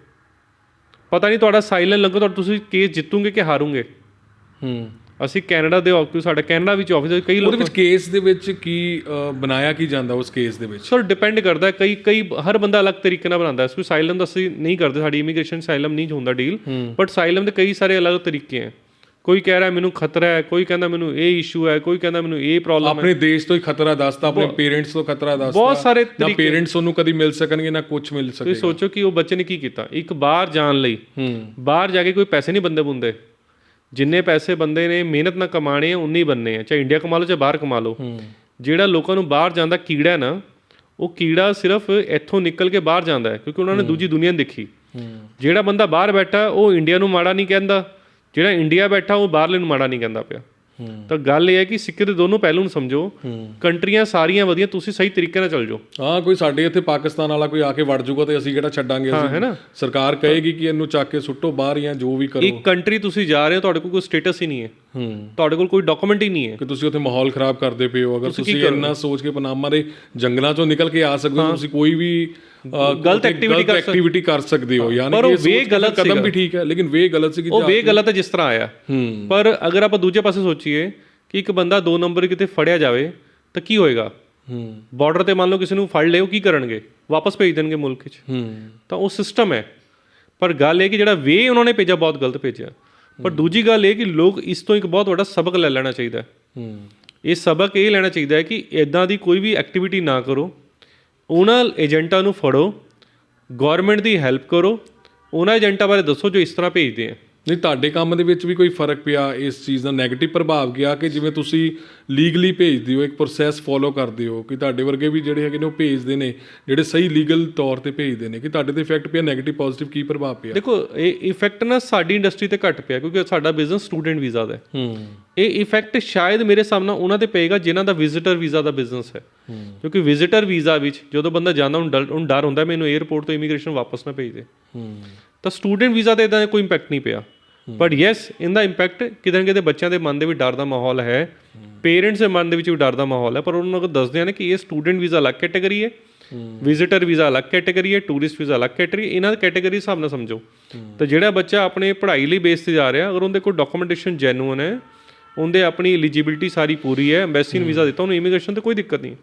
ਪਤਾ ਨਹੀਂ ਤੁਹਾਡਾ ਸਾਈਲੈਂਟ ਲੱਗੋ ਤਾਂ ਤੁਸੀਂ ਕੇਸ ਜਿੱਤੂਗੇ ਕਿ ਹਾਰੋਗੇ? ਹੂੰ। ਅਸੀਂ ਕੈਨੇਡਾ ਦੇ ਆਫਿਸ ਸਾਡਾ ਕੈਨੇਡਾ ਵਿੱਚ ਆਫਿਸ ਕਈ ਲੋਕ ਉਹਦੇ ਵਿੱਚ ਕੇਸ ਦੇ ਵਿੱਚ ਕੀ ਬਣਾਇਆ ਕੀ ਜਾਂਦਾ ਉਸ ਕੇਸ ਦੇ ਵਿੱਚ? ਸਰ ਡਿਪੈਂਡ ਕਰਦਾ ਹੈ, ਕਈ ਕਈ ਹਰ ਬੰਦਾ ਅਲੱਗ ਤਰੀਕੇ ਨਾਲ ਬਣਾਉਂਦਾ ਹੈ। ਕੋਈ ਸਾਈਲਮ ਦਾ ਅਸੀਂ ਨਹੀਂ ਕਰਦੇ। ਸਾਡੀ ਇਮੀਗ੍ਰੇਸ਼ਨ ਸਾਈਲਮ ਨਹੀਂ ਹੁੰਦਾ ਡੀਲ ਬਟ ਸਾਈਲਮ ਦੇ ਕਈ ਸਾਰੇ ਅਲੱਗ ਤਰੀਕੇ ਹੈ। ਕੋਈ ਕਹਿ ਰਿਹਾ ਮੈਨੂੰ ਖਤਰਾ ਹੈ। ਕੋਈ ਕਹਿੰਦਾ ਮੈਨੂੰ ਇਹ ਇਸ਼ੂ ਹੈ। ਕੋਈ ਕਹਿੰਦਾ ਮੈਨੂੰ ਇਹ ਪ੍ਰੋਬਲਮ ਆਪਣੇ ਦੇਸ਼ ਤੋਂ ਹੀ ਖਤਰਾ ਦੱਸਦਾ ਆਪਣੇ ਪੇਰੈਂਟਸ ਤੋਂ ਖਤਰਾ ਦੱਸਦਾ। ਬਹੁਤ ਸਾਰੇ ਨਾ ਪੇਰੈਂਟਸ ਉਹਨੂੰ ਕਦੀ ਮਿਲ ਸਕਣਗੇ ਨਾ ਕੁਝ ਮਿਲ ਤੁਸੀਂ ਸਕੇਗਾ। ਸੋਚੋ ਕਿ ਉਹ ਬੱਚੇ ਨੇ ਕੀ ਕੀਤਾ। ਇੱਕ ਬਾਹਰ ਜਾਣ ਲਈ ਹੂੰ। ਬਾਹਰ ਜਾ ਕੇ ਕੋਈ ਪੈਸੇ ਨਹੀਂ ਬੰਦੇ ਬੁੰਦੇ। ਜਿੰਨੇ ਪੈਸੇ ਬੰਦੇ ਨੇ ਮਿਹਨਤ ਨਾਲ ਕਮਾਣੇ ਆ ਉਨੇ ਹੀ ਬੰਨੇ ਆ। ਚਾਹੇ ਇੰਡੀਆ ਕਮਾ ਲਓ ਚਾਹੇ ਬਾਹਰ ਕਮਾ ਲਓ। ਜਿਹੜਾ ਲੋਕਾਂ ਨੂੰ ਬਾਹਰ ਜਾਂਦਾ ਕੀੜਾ ਹੈ ਨਾ ਉਹ ਕੀੜਾ ਸਿਰਫ ਇੱਥੋਂ ਨਿਕਲ ਕੇ ਬਾਹਰ ਜਾਂਦਾ ਹੈ ਕਿਉਂਕਿ ਉਹਨਾਂ ਨੇ ਦੂਜੀ ਦੁਨੀਆ ਦੇਖੀ। ਜਿਹੜਾ ਬੰਦਾ ਬਾਹਰ ਬੈਠਾ ਉਹ ਇੰਡੀਆ ਨੂੰ ਮਾੜਾ ਨਹੀਂ ਕਹਿੰਦਾ। ਜਿਹੜਾ ਇੰਡੀਆ ਬੈਠਾ ਉਹ ਬਾਹਰਲੇ ਨੂੰ ਮਾੜਾ ਨਹੀਂ ਕਹਿੰਦਾ ਪਿਆ। ਤਾਂ ਗੱਲ ਇਹ ਹੈ ਕਿ ਸਿੱਕੇ ਦੇ ਦੋਨੋਂ ਪਹਿਲੂ ਨੂੰ ਸਮਝੋ। ਕੰਟਰੀਆਂ ਸਾਰੀਆਂ ਵਧੀਆ ਤੁਸੀਂ ਸਹੀ ਤਰੀਕੇ ਨਾਲ ਚੱਲ ਜਾਓ। ਹਾਂ ਕੋਈ ਸਾਡੇ ਇੱਥੇ ਪਾਕਿਸਤਾਨ ਵਾਲਾ ਕੋਈ ਆ ਕੇ ਵੜ ਜਾਊਗਾ ਤੇ ਅਸੀਂ ਕਿਹੜਾ ਛੱਡਾਂਗੇ? ਅਸੀਂ ਸਰਕਾਰ ਕਹੇਗੀ ਕਿ ਇਹਨੂੰ ਚੱਕ ਕੇ ਸੁੱਟੋ ਬਾਹਰ ਜਾਂ ਜੋ ਵੀ ਕਰੋ। ਇੱਕ ਕੰਟਰੀ ਤੁਸੀਂ ਜਾ ਰਹੇ ਹੋ ਤੁਹਾਡੇ ਕੋਲ ਕੋਈ ਸਟੇਟਸ ਹੀ ਨਹੀਂ ਹੈ। ਹੂੰ। ਤੁਹਾਡੇ ਕੋਲ ਕੋਈ ਡਾਕੂਮੈਂਟ ਹੀ ਨਹੀਂ ਹੈ। ਕਿ ਤੁਸੀਂ ਉੱਥੇ ਮਾਹੌਲ ਖਰਾਬ ਕਰਦੇ ਪਏ ਹੋ। ਅਗਰ ਤੁਸੀਂ ਇੰਨਾ ਸੋਚ ਕੇ ਪਨਾਮਾ ਦੇ ਜੰਗਲਾਂ ਚੋਂ ਨਿਕਲ ਕੇ ਆ ਸਕਦੇ ਹੋ ਤੁਸੀਂ ਕੋਈ ਵੀ ਗਲਤ activity ਕਰ activity ਕਰ ਸਕਦੇ ਹੋ। ਯਾਨੀ ਪਰ ਕਿ ਕੇ ਗਲਤ ਕਦਮ ਵੀ ਠੀਕ ਹੈ ਲੇਕਿਨ ਵੇ ਗਲਤ ਸੀ ਕਿ ਉਹ ਵੇ ਗਲਤ ਹੈ ਜਿਸ ਤਰ੍ਹਾਂ ਆਇਆ। ਹੂੰ। ਪਰ ਅਗਰ ਆਪਾਂ ਦੂਜੇ ਪਾਸੇ ਸੋਚੀਏ ਕਿ ਇੱਕ ਬੰਦਾ ਦੋ ਨੰਬਰ ਕਿਤੇ ਫੜਿਆ ਜਾਵੇ ਤਾਂ ਕੀ ਹੋਏਗਾ? ਹੂੰ। ਬਾਰਡਰ ਤੇ ਮੰਨ ਲਓ ਕਿਸੇ ਨੂੰ ਫੜ ਲਿਓ ਕੀ ਕਰਨਗੇ? ਵਾਪਸ ਭੇਜ ਦੇਣਗੇ ਮੁਲਕ 'ਚ। ਹੂੰ। ਤਾਂ ਉਹ ਸਿਸਟਮ ਹੈ। ਪਰ ਗੱਲ ਇਹ ਕਿ ਜਿਹੜਾ ਵੇ ਉਹਨਾਂ ਨੇ ਭੇਜਿਆ ਬਹੁਤ ਗਲਤ ਭੇਜਿਆ। ਪਰ ਦੂਜੀ ਗੱਲ ਇਹ ਕਿ ਲੋਕ ਇਸ ਤੋਂ ਇੱਕ ਬਹੁਤ ਵੱਡਾ ਸਬਕ ਲੈ ਲੈਣਾ ਚਾਹੀਦਾ ਹੈ। ਇਹ ਸਬਕ ਇਹ ਲੈਣਾ ਚਾਹੀਦਾ ਹੈ ਕਿ ਇਦਾਂ ਦੀ ਕੋਈ ਵੀ ਐਕਟੀਵਿਟੀ ਨਾ ਕਰੋ, ਉਹਨਾਂ ਏਜੰਟਾਂ ਨੂੰ ਫੜੋ ਗਵਰਨਮੈਂਟ ਦੀ ਹੈਲਪ ਕਰੋ, ਉਹਨਾਂ ਏਜੰਟਾਂ ਬਾਰੇ ਦੱਸੋ ਜੋ ਇਸ ਤਰ੍ਹਾਂ ਭੇਜਦੇ ਆ। ਨਹੀਂ ਤੁਹਾਡੇ ਕੰਮ ਦੇ ਵਿੱਚ ਵੀ ਕੋਈ ਫ਼ਰਕ ਪਿਆ ਇਸ ਚੀਜ਼ ਦਾ ਨੈਗੇਟਿਵ ਪ੍ਰਭਾਵ ਗਿਆ ਕਿ ਜਿਵੇਂ ਤੁਸੀਂ ਲੀਗਲੀ ਭੇਜਦੇ ਹੋ ਇੱਕ ਪ੍ਰੋਸੈਸ ਫੋਲੋ ਕਰਦੇ ਹੋ ਕਿ ਤੁਹਾਡੇ ਵਰਗੇ ਵੀ ਜਿਹੜੇ ਹੈਗੇ ਨੇ ਉਹ ਭੇਜਦੇ ਨੇ ਜਿਹੜੇ ਸਹੀ ਲੀਗਲ ਤੌਰ ਤੇ ਭੇਜਦੇ ਨੇ ਕਿ ਤੁਹਾਡੇ ਤੇ ਇਫੈਕਟ ਪਿਆ ਨੈਗੇਟਿਵ ਪੋਜ਼ਿਟਿਵ ਕੀ ਪ੍ਰਭਾਵ ਪਿਆ? ਦੇਖੋ ਇਹ ਇਫੈਕਟ ਨਾ ਸਾਡੀ ਇੰਡਸਟਰੀ ਤੇ ਘੱਟ ਪਿਆ ਕਿਉਂਕਿ ਸਾਡਾ ਬਿਜ਼ਨਸ ਸਟੂਡੈਂਟ ਵੀਜ਼ਾ ਦਾ ਹੈ। ਹੂੰ। ਇਹ ਇਫੈਕਟ ਸ਼ਾਇਦ ਮੇਰੇ ਸਾਹਮਣੇ ਉਹਨਾਂ ਤੇ ਪਏਗਾ ਜਿਨ੍ਹਾਂ ਦਾ ਵਿਜ਼ਿਟਰ ਵੀਜ਼ਾ ਦਾ ਬਿਜ਼ਨਸ ਹੈ। ਕਿਉਂਕਿ ਵਿਜ਼ਿਟਰ ਵੀਜ਼ਾ ਵਿੱਚ ਜਦੋਂ ਬੰਦਾ ਜਾਂਦਾ ਉਹਨੂੰ ਡਰ ਹੁੰਦਾ ਮੈਨੂੰ 에어ਪੋਰਟ ਤੋਂ ਇਮੀਗ੍ਰੇਸ਼ਨ ਵਾਪਸ ਨਾ ਭੇਜ ਦੇ। ਤਾਂ ਸਟੂਡੈਂਟ ਵੀਜ਼ਾ ਤੇ ਇਦਾਂ ਕੋਈ ਇੰਪੈਕਟ ਨਹੀਂ ਪਿਆ। ਬਟ ਯੈਸ ਇਹਦਾ ਇੰਪੈਕਟ ਕਿਤੇ ਨਾ ਕਿਤੇ ਬੱਚਿਆਂ ਦੇ ਮਨ ਦੇ ਵਿੱਚ ਡਰ ਦਾ ਮਾਹੌਲ ਹੈ। ਪੇਰੈਂਟਸ ਦੇ ਮਨ ਦੇ ਵਿੱਚ ਵੀ ਡਰ ਦਾ ਮਾਹੌਲ ਹੈ। ਪਰ ਉਹਨਾਂ ਨੂੰ ਦੱਸਦੇ ਨੇ ਕਿ ਇਹ ਸਟੂਡੈਂਟ ਵੀਜ਼ਾ ਅਲੱਗ ਕੈਟਾਗਰੀ ਹੈ। ਵਿਜ਼ਿਟਰ ਵੀਜ਼ਾ ਅਲੱਗ ਕੈਟਾਗਰੀ ਹੈ। ਟੂਰਿਸਟ ਵੀਜ਼ਾ ਅਲੱਗ ਕੈਟਾਗਰੀ ਇਹਨਾਂ ਦੀ ਕੈਟਾਗਰੀ ਹਿਸਾਬ ਨਾਲ ਸਮਝੋ। ਤਾਂ ਜਿਹੜਾ ਬੱਚਾ ਆਪਣੇ ਪੜ੍ਹਾਈ ਲਈ ਬੇਸ ਤੇ ਜਾ ਰਿਹਾ ਅਗਰ ਉਹਦੇ ਕੋਲ ਡਾਕੂਮੈਂਟੇਸ਼ਨ ਜੈਨੂਇਨ ਹੈ ਉਹਦੇ ਆਪਣੀ ਐਲੀਜੀਬਿਲਟੀ ਸਾਰੀ ਪੂਰੀ ਹੈ ਐਮਬੈਸੀ ਨੂੰ ਵੀਜ਼ਾ ਦਿੱਤਾ ਉਹਨੂੰ ਇਮੀਗ੍ਰੇਸ਼ਨ ਤੇ ਕੋਈ ਦਿੱਕਤ ਨਹੀਂ।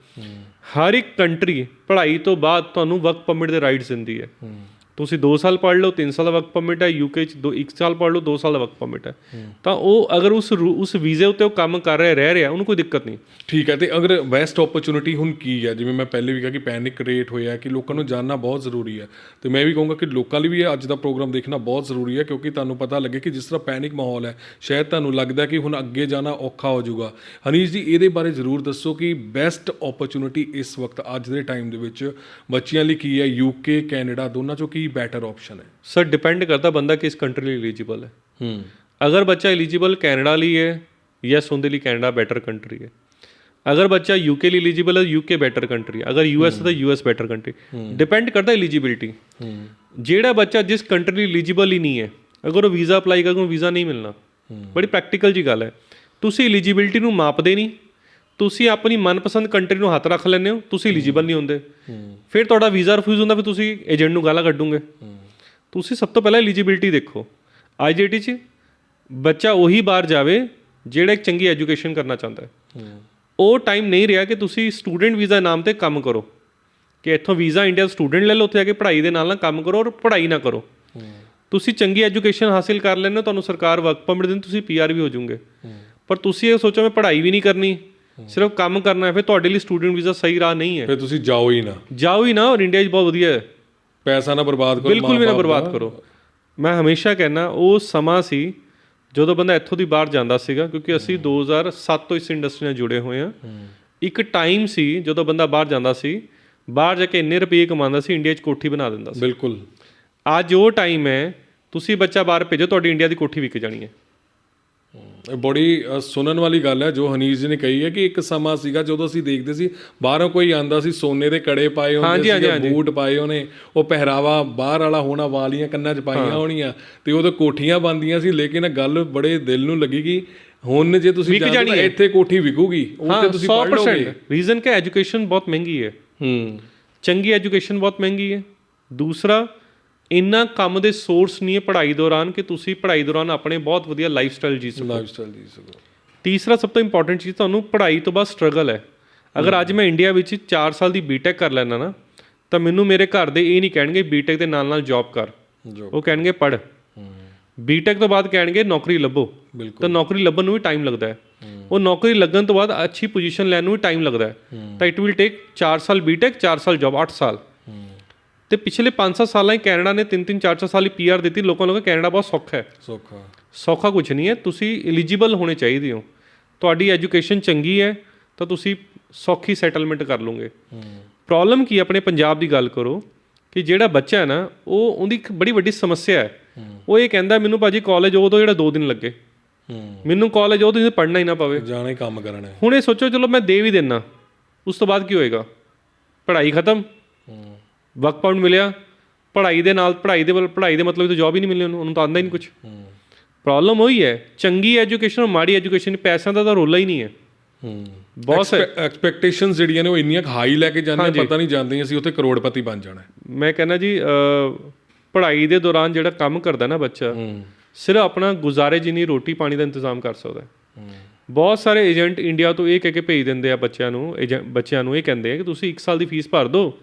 ਹਰ ਇੱਕ ਕੰਟਰੀ ਪੜ੍ਹਾਈ ਤੋਂ ਬਾਅਦ ਤੁਹਾਨੂੰ ਵਰਕ ਪਰਮਿਟ ਦੇ ਰਾਈਟਸ ਦਿੰਦੀ ਹੈ। ਤੁਸੀਂ 2 ਸਾਲ ਪੜ੍ਹ ਲਓ 3 ਸਾਲ ਦਾ ਵਕਤ ਪਰਮਿਟ ਹੈ ਯੂਕੇ ਚ 2 1 ਸਾਲ ਪੜ੍ਹ ਲਓ 2 ਸਾਲ ਦਾ ਵਕਤ ਪਰਮਿਟ ਹੈ। ਤਾਂ ਉਹ ਅਗਰ ਉਸ ਉਸ ਵੀਜ਼ੇ ਉੱਤੇ ਉਹ ਕੰਮ ਕਰ ਰਿਹਾ ਰਹਿ ਰਿਹਾ ਉਹਨੂੰ ਕੋਈ ਦਿੱਕਤ ਨਹੀਂ। ਠੀਕ ਹੈ ਤੇ ਅਗਰ ਬੈਸਟ ਓਪਰਚ्युनिटी ਹੁਣ ਕੀ ਹੈ? ਜਿਵੇਂ ਮੈਂ ਪਹਿਲੇ ਵੀ ਕਿਹਾ ਕਿ ਪੈਨਿਕ ਕ੍ਰੀਏਟ ਹੋਇਆ ਕਿ ਲੋਕਾਂ ਨੂੰ ਜਾਣਨਾ ਬਹੁਤ ਜ਼ਰੂਰੀ ਹੈ। ਤੇ ਮੈਂ ਵੀ ਕਹੂੰਗਾ ਕਿ ਲੋਕਾਂ ਲਈ ਵੀ ਅੱਜ ਦਾ ਪ੍ਰੋਗਰਾਮ ਦੇਖਣਾ ਬਹੁਤ ਜ਼ਰੂਰੀ ਹੈ ਕਿਉਂਕਿ ਤੁਹਾਨੂੰ ਪਤਾ ਲੱਗੇ ਕਿ ਜਿਸ ਤਰ੍ਹਾਂ ਪੈਨਿਕ ਮਾਹੌਲ ਹੈ ਸ਼ਾਇਦ ਤੁਹਾਨੂੰ ਲੱਗਦਾ ਕਿ ਹੁਣ ਅੱਗੇ ਜਾਣਾ ਔਖਾ ਹੋ ਜਾਊਗਾ। ਹਨੀਸ਼ ਜੀ ਇਹਦੇ ਬਾਰੇ ਜ਼ਰੂਰ ਦੱਸੋ ਕਿ ਬੈਸਟ ਓਪਰਚ्युनिटी ਇਸ ਵਕਤ ਅੱਜ ਦੇ ਟਾਈਮ ਦੇ ਵਿੱਚ ਬੱਚਿਆਂ ਲਈ ਕੀ ਹੈ? ਯੂਕੇ ਕੈਨੇਡਾ ਦੋਨਾਂ ਚੋਂ ਕੀ ਬੈਟਰ ਆਪਸ਼ਨ ਹੈ ਸਰ ਡਿਪੈਂਡ ਕਰਦਾ ਬੰਦਾ ਕਿਸ ਕੰਟਰੀ ਲਈ ਐਲੀਜੀਬਲ ਹੈ ਹੂੰ ਅਗਰ ਬੱਚਾ ਐਲੀਜੀਬਲ ਕੈਨੇਡਾ ਲਈ ਹੈ ਯੈਸ ਉਹਦੇ ਲਈ ਕੈਨੇਡਾ ਬੈਟਰ ਕੰਟਰੀ ਹੈ ਅਗਰ ਬੱਚਾ ਯੂਕੇ ਲਈ ਐਲੀਜੀਬਲ ਹੈ ਯੂਕੇ ਬੈਟਰ ਕੰਟਰੀ ਹੈ ਅਗਰ ਯੂਐਸ ਹੈ ਤਾਂ ਯੂਐਸ ਬੈਟਰ ਕੰਟਰੀ ਡਿਪੈਂਡ ਕਰਦਾ ਐਲੀਜੀਬਿਲਟੀ ਜਿਹੜਾ ਬੱਚਾ ਜਿਸ ਕੰਟਰੀ ਲਈ ਐਲੀਜੀਬਲ ਹੀ ਨਹੀਂ ਹੈ ਅਗਰ ਉਹ ਵੀਜ਼ਾ ਅਪਲਾਈ ਕਰੇਗਾ ਉਹਨੂੰ ਵੀਜ਼ਾ ਨਹੀਂ ਮਿਲਣਾ ਬੜੀ ਪ੍ਰੈਕਟੀਕਲ ਜੀ ਗੱਲ ਹੈ ਤੁਸੀਂ ਐਲੀਜੀਬਿਲਟੀ ਨੂੰ ਮਾਪਦੇ ਨਹੀਂ ਤੁਸੀਂ ਆਪਣੀ ਮਨਪਸੰਦ ਕੰਟਰੀ ਨੂੰ ਹੱਥ ਰੱਖ ਲੈਂਦੇ ਹੋ ਤੁਸੀਂ ਐਲੀਜੀਬਲ ਨਹੀਂ ਹੁੰਦੇ। ਫਿਰ ਤੁਹਾਡਾ ਵੀਜ਼ਾ ਰਿਫਿਊਜ਼ ਹੁੰਦਾ ਫਿਰ ਤੁਸੀਂ ਏਜੰਟ ਨੂੰ ਗਾਲਾਂ ਕੱਢੋਗੇ। ਤੁਸੀਂ ਸਭ ਤੋਂ ਪਹਿਲਾਂ ਐਲੀਜੀਬਿਲਟੀ ਦੇਖੋ। ਆਈਜੀਟੀ 'ਚ ਬੱਚਾ ਉਹੀ ਬਾਹਰ ਜਾਵੇ ਜਿਹੜਾ ਇੱਕ ਚੰਗੀ ਐਜੂਕੇਸ਼ਨ ਕਰਨਾ ਚਾਹੁੰਦਾ ਹੈ। ਉਹ ਟਾਈਮ ਨਹੀਂ ਰਿਹਾ ਕਿ ਤੁਸੀਂ ਸਟੂਡੈਂਟ ਵੀਜ਼ਾ ਨਾਮ ਤੇ ਕੰਮ ਕਰੋ। ਕਿ ਇੱਥੋਂ ਵੀਜ਼ਾ ਇੰਡੀਆ ਸਟੂਡੈਂਟ ਲੈ ਲਓ ਉੱਥੇ ਜਾ ਕੇ ਪੜ੍ਹਾਈ ਦੇ ਨਾਲ ਨਾਲ ਕੰਮ ਕਰੋ ਔਰ ਪੜ੍ਹਾਈ ਨਾ ਕਰੋ। ਤੁਸੀਂ ਚੰਗੀ ਐਜੂਕੇਸ਼ਨ ਹਾਸਿਲ ਕਰ ਹੋ ਤੁਹਾਨੂੰ ਸਰਕਾਰ ਵਰਕ ਪਰਮਿਟ ਦਿੰਦੀ ਤੁਸੀਂ ਪੀਆਰ ਵੀ ਹੋ ਜਾਓਗੇ। ਪਰ ਤੁਸੀਂ ਇਹ ਸੋਚੋ ਮੈਂ ਪੜ੍ਹਾਈ ਵੀ ਨਹੀਂ ਕਰਨੀ ਸਿਰਫ ਕੰਮ ਕਰਨਾ ਹੈ ਫਿਰ ਤੁਹਾਡੇ ਲਈ ਸਟੂਡੈਂਟ ਵੀਜ਼ਾ ਸਹੀ ਰਾਹ ਨਹੀਂ ਹੈ। ਫਿਰ ਤੁਸੀਂ ਜਾਓ ਹੀ ਨਾ। ਜਾਓ ਹੀ ਨਾ ਔਰ ਇੰਡੀਆ 'ਚ ਬਹੁਤ ਵਧੀਆ ਹੈ। ਪੈਸਾ ਨਾ ਬਰਬਾਦ ਕਰੋ ਬਿਲਕੁਲ ਵੀ ਨਾ ਬਰਬਾਦ। ਕਰੋ। ਮੈਂ ਹਮੇਸ਼ਾ ਕਹਿੰਦਾ ਉਹ ਸਮਾਂ ਸੀ ਜਦੋਂ ਬੰਦਾ ਇੱਥੋਂ ਦੀ ਬਾਹਰ ਜਾਂਦਾ ਸੀਗਾ ਕਿਉਂਕਿ ਅਸੀਂ 2007 ਤੋਂ ਇਸ ਇੰਡਸਟਰੀ ਨਾਲ ਜੁੜੇ ਹੋਏ ਹਾਂ। ਇੱਕ ਟਾਈਮ ਸੀ ਜਦੋਂ ਬੰਦਾ ਬਾਹਰ ਜਾਂਦਾ ਸੀ ਬਾਹਰ ਜਾ ਕੇ ਇੰਨੇ ਰੁਪਏ ਕਮਾਉਂਦਾ ਸੀ ਇੰਡੀਆ 'ਚ ਕੋਠੀ ਬਣਾ ਦਿੰਦਾ ਸੀ। ਬਿਲਕੁਲ। ਅੱਜ ਉਹ ਟਾਈਮ ਹੈ ਤੁਸੀਂ ਬੱਚਾ ਬਾਹਰ ਭੇਜੋ ਤੁਹਾਡੀ ਇੰਡੀਆ ਦੀ ਕੋਠੀ ਵਿਕ ਜਾਣੀ ਹੈ। ਬੜੀ ਸੁਣਨ ਵਾਲੀ ਗੱਲ ਹੈ ਜੋ ਹਨੀਸ਼ ਜੀ ਨੇ ਕਹੀ ਹੈ ਕਿ ਇੱਕ ਸਮਾਂ ਸੀਗਾ ਜਦੋਂ ਅਸੀਂ ਦੇਖਦੇ ਸੀ ਬਾਹਰੋਂ ਕੋਈ ਆਂਦਾ ਸੀ ਸੋਨੇ ਦੇ ਕੜੇ ਪਾਏ ਹੁੰਦੇ ਸੀ। ਬੂਟ ਪਾਏ ਉਹਨੇ ਉਹ ਪਹਿਰਾਵਾ ਬਾਹਰ ਵਾਲਾ ਹੋਣਾ ਵਾਲੀਆਂ ਕੰਨਾਂ 'ਚ ਪਾਈਆਂ ਹੋਣੀਆਂ ਤੇ ਉਹਦੇ ਕੋਠੀਆਂ ਬੰਦੀਆਂ ਸੀ ਲੇਕਿਨ ਗੱਲ ਬੜੇ ਦਿਲ ਨੂੰ ਲੱਗੀ ਕਿ ਹੁਣ ਜੇ ਤੁਸੀਂ ਵਿਕ ਜਾਂਦੇ ਜਾਣੀ ਤਾਂ ਹੈ। ਇੱਥੇ ਕੋਠੀ ਵਿਕੂਗੀ ਉੱਥੇ ਤੁਸੀਂ ਪੜ੍ਹ ਲਓਗੇ। ਰੀਜ਼ਨ ਕਿ ਐਜੂਕੇਸ਼ਨ ਬਹੁਤ ਮਹਿੰਗੀ ਹੈ। ਹੂੰ। ਚੰਗੀ ਐਜੂਕੇਸ਼ਨ ਬਹੁਤ ਮਹਿੰਗੀ ਹੈ। ਦੂਸਰਾ ਇੰਨਾ ਕੰਮ ਦੇ ਸੋਰਸ ਨਹੀਂ ਹੈ ਪੜ੍ਹਾਈ ਦੌਰਾਨ ਕਿ ਤੁਸੀਂ ਪੜ੍ਹਾਈ ਦੌਰਾਨ ਆਪਣੇ ਬਹੁਤ ਵਧੀਆ ਲਾਈਫ ਸਟਾਈਲ ਜੀ ਸਕੋ। ਲਾਈਫ ਸਟਾਈਲ ਦੀ ਸਕੋ। ਤੀਸਰਾ ਸਭ ਤੋਂ ਇੰਪੋਰਟੈਂਟ ਚੀਜ਼ ਤੁਹਾਨੂੰ ਪੜ੍ਹਾਈ ਤੋਂ ਬਾਅਦ ਸਟਰਗਲ ਹੈ। ਅਗਰ ਅੱਜ ਮੈਂ ਇੰਡੀਆ ਵਿੱਚ 4 ਸਾਲ ਦੀ ਬੀਟੈਕ ਕਰ ਲੈਣਾ ਨਾ ਤਾਂ ਮੈਨੂੰ ਮੇਰੇ ਘਰ ਦੇ ਇਹ ਨਹੀਂ ਕਹਿਣਗੇ ਬੀਟੈਕ ਦੇ ਨਾਲ ਨਾਲ ਜੌਬ ਕਰ। ਜੋ ਉਹ ਕਹਿਣਗੇ ਪੜ੍ਹ। ਬੀਟੈਕ ਤੋਂ ਬਾਅਦ ਕਹਿਣਗੇ ਨੌਕਰੀ ਲੱਭੋ। ਤਾਂ ਨੌਕਰੀ ਲੱਭਣ ਨੂੰ ਵੀ ਟਾਈਮ ਲੱਗਦਾ ਹੈ। ਉਹ ਨੌਕਰੀ ਲੱਗਣ ਤੋਂ ਬਾਅਦ ਅੱਛੀ ਪੋਜੀਸ਼ਨ ਲੈਣ ਨੂੰ ਵੀ ਟਾਈਮ ਲੱਗਦਾ ਹੈ। ਤਾਂ ਇਟ ਵਿਲ ਟੇਕ 4 ਸਾਲ ਬੀਟੈਕ 4 ਸਾਲ ਜੌਬ 8 ਸਾਲ। ਤੇ ਪਿਛਲੇ 5-7 ਸਾਲਾਂ ਹੀ ਕੈਨੇਡਾ ਨੇ 3-3 4-4 ਸਾਲ ਹੀ ਪੀਆਰ ਦਿੱਤੀ। ਲੋਕਾਂ ਨੂੰ ਲੱਗਾ ਕੈਨੇਡਾ ਬਹੁਤ ਸੌਖਾ ਹੈ। ਸੌਖਾ। ਸੌਖਾ ਕੁਝ ਨਹੀਂ ਹੈ। ਤੁਸੀਂ ਐਲੀਜੀਬਲ ਹੋਣੇ ਚਾਹੀਦੇ ਹੋ। ਤੁਹਾਡੀ ਐਜੂਕੇਸ਼ਨ ਚੰਗੀ ਹੈ ਤਾਂ ਤੁਸੀਂ ਸੌਖੀ ਸੈਟਲਮੈਂਟ ਕਰ ਲਓਗੇ। ਪ੍ਰੋਬਲਮ ਕੀ ਆਪਣੇ ਪੰਜਾਬ ਦੀ ਗੱਲ ਕਰੋ ਕਿ ਜਿਹੜਾ ਬੱਚਾ ਹੈ ਨਾ ਉਹ ਉਹਦੀ ਇੱਕ ਬੜੀ ਵੱਡੀ ਸਮੱਸਿਆ ਹੈ। ਉਹ ਇਹ ਕਹਿੰਦਾ ਮੈਨੂੰ ਭਾਜੀ ਕਾਲਜ ਉਹ ਤੋਂ ਜਿਹੜਾ 2 ਦਿਨ ਲੱਗੇ। ਮੈਨੂੰ ਕਾਲਜ ਉਹ ਤੋਂ ਪੜ੍ਹਨਾ ਹੀ ਨਾ ਪਵੇ। ਜਾਣਾ ਹੀ ਕੰਮ ਕਰਨਾ ਹੈ। ਹੁਣ ਇਹ ਸੋਚੋ ਚਲੋ ਮੈਂ ਦੇ ਵੀ ਦੇਣਾ ਉਸ ਤੋਂ ਬਾਅਦ ਕੀ ਹੋਏਗਾ? ਪੜ੍ਹਾਈ ਖਤਮ। ਵਰਕ ਪਾਉਂਡ ਮਿਲਿਆ ਪੜ੍ਹਾਈ ਦੇ ਨਾਲ ਪੜ੍ਹਾਈ ਦੇ ਵੱਲ ਪੜ੍ਹਾਈ ਦੇ ਮਤਲਬ ਤਾਂ ਜੌਬ ਹੀ ਨਹੀਂ ਮਿਲਣੀ ਉਹਨੂੰ ਉਹਨੂੰ ਤਾਂ ਆਉਂਦਾ ਹੀ ਨਹੀਂ ਕੁਝ ਪ੍ਰੋਬਲਮ ਉਹੀ ਹੈ ਚੰਗੀ ਐਜੂਕੇਸ਼ਨ ਔਰ ਮਾੜੀ ਐਜੂਕੇਸ਼ਨ ਪੈਸਿਆਂ ਦਾ ਤਾਂ ਰੋਲਾ ਹੀ ਨਹੀਂ ਹੈ। ਹੂੰ। ਬਹੁਤ ਐਕਸਪੈਕਟੇਸ਼ਨਸ ਜਿਹੜੀਆਂ ਨੇ ਉਹ ਇੰਨੀਆਂ ਹਾਈ ਲੈ ਕੇ ਜਾਂਦੇ ਪਤਾ ਨਹੀਂ ਜਾਂਦੇ ਅਸੀਂ ਉੱਥੇ ਕਰੋੜਪਤੀ ਬਣ ਜਾਣਾ। ਮੈਂ ਕਹਿੰਦਾ ਜੀ ਪੜ੍ਹਾਈ ਦੇ ਦੌਰਾਨ ਜਿਹੜਾ ਕੰਮ ਕਰਦਾ ਨਾ ਬੱਚਾ ਸਿਰਫ ਆਪਣਾ ਗੁਜ਼ਾਰੇ ਜਿੰਨੀ ਰੋਟੀ ਪਾਣੀ ਦਾ ਇੰਤਜ਼ਾਮ ਕਰ ਸਕਦਾ ਹੈ। ਬਹੁਤ ਸਾਰੇ ਏਜੰਟ ਇੰਡੀਆ ਤੋਂ ਇਹ ਕਹਿ ਕੇ ਭੇਜ ਦਿੰਦੇ ਆ ਬੱਚਿਆਂ ਨੂੰ ਬੱਚਿਆਂ ਨੂੰ ਇਹ ਕਹਿੰਦੇ ਆ ਕਿ ਤੁਸੀਂ 1 ਸਾਲ ਦੀ ਫੀਸ ਭਰ ਦਿਓ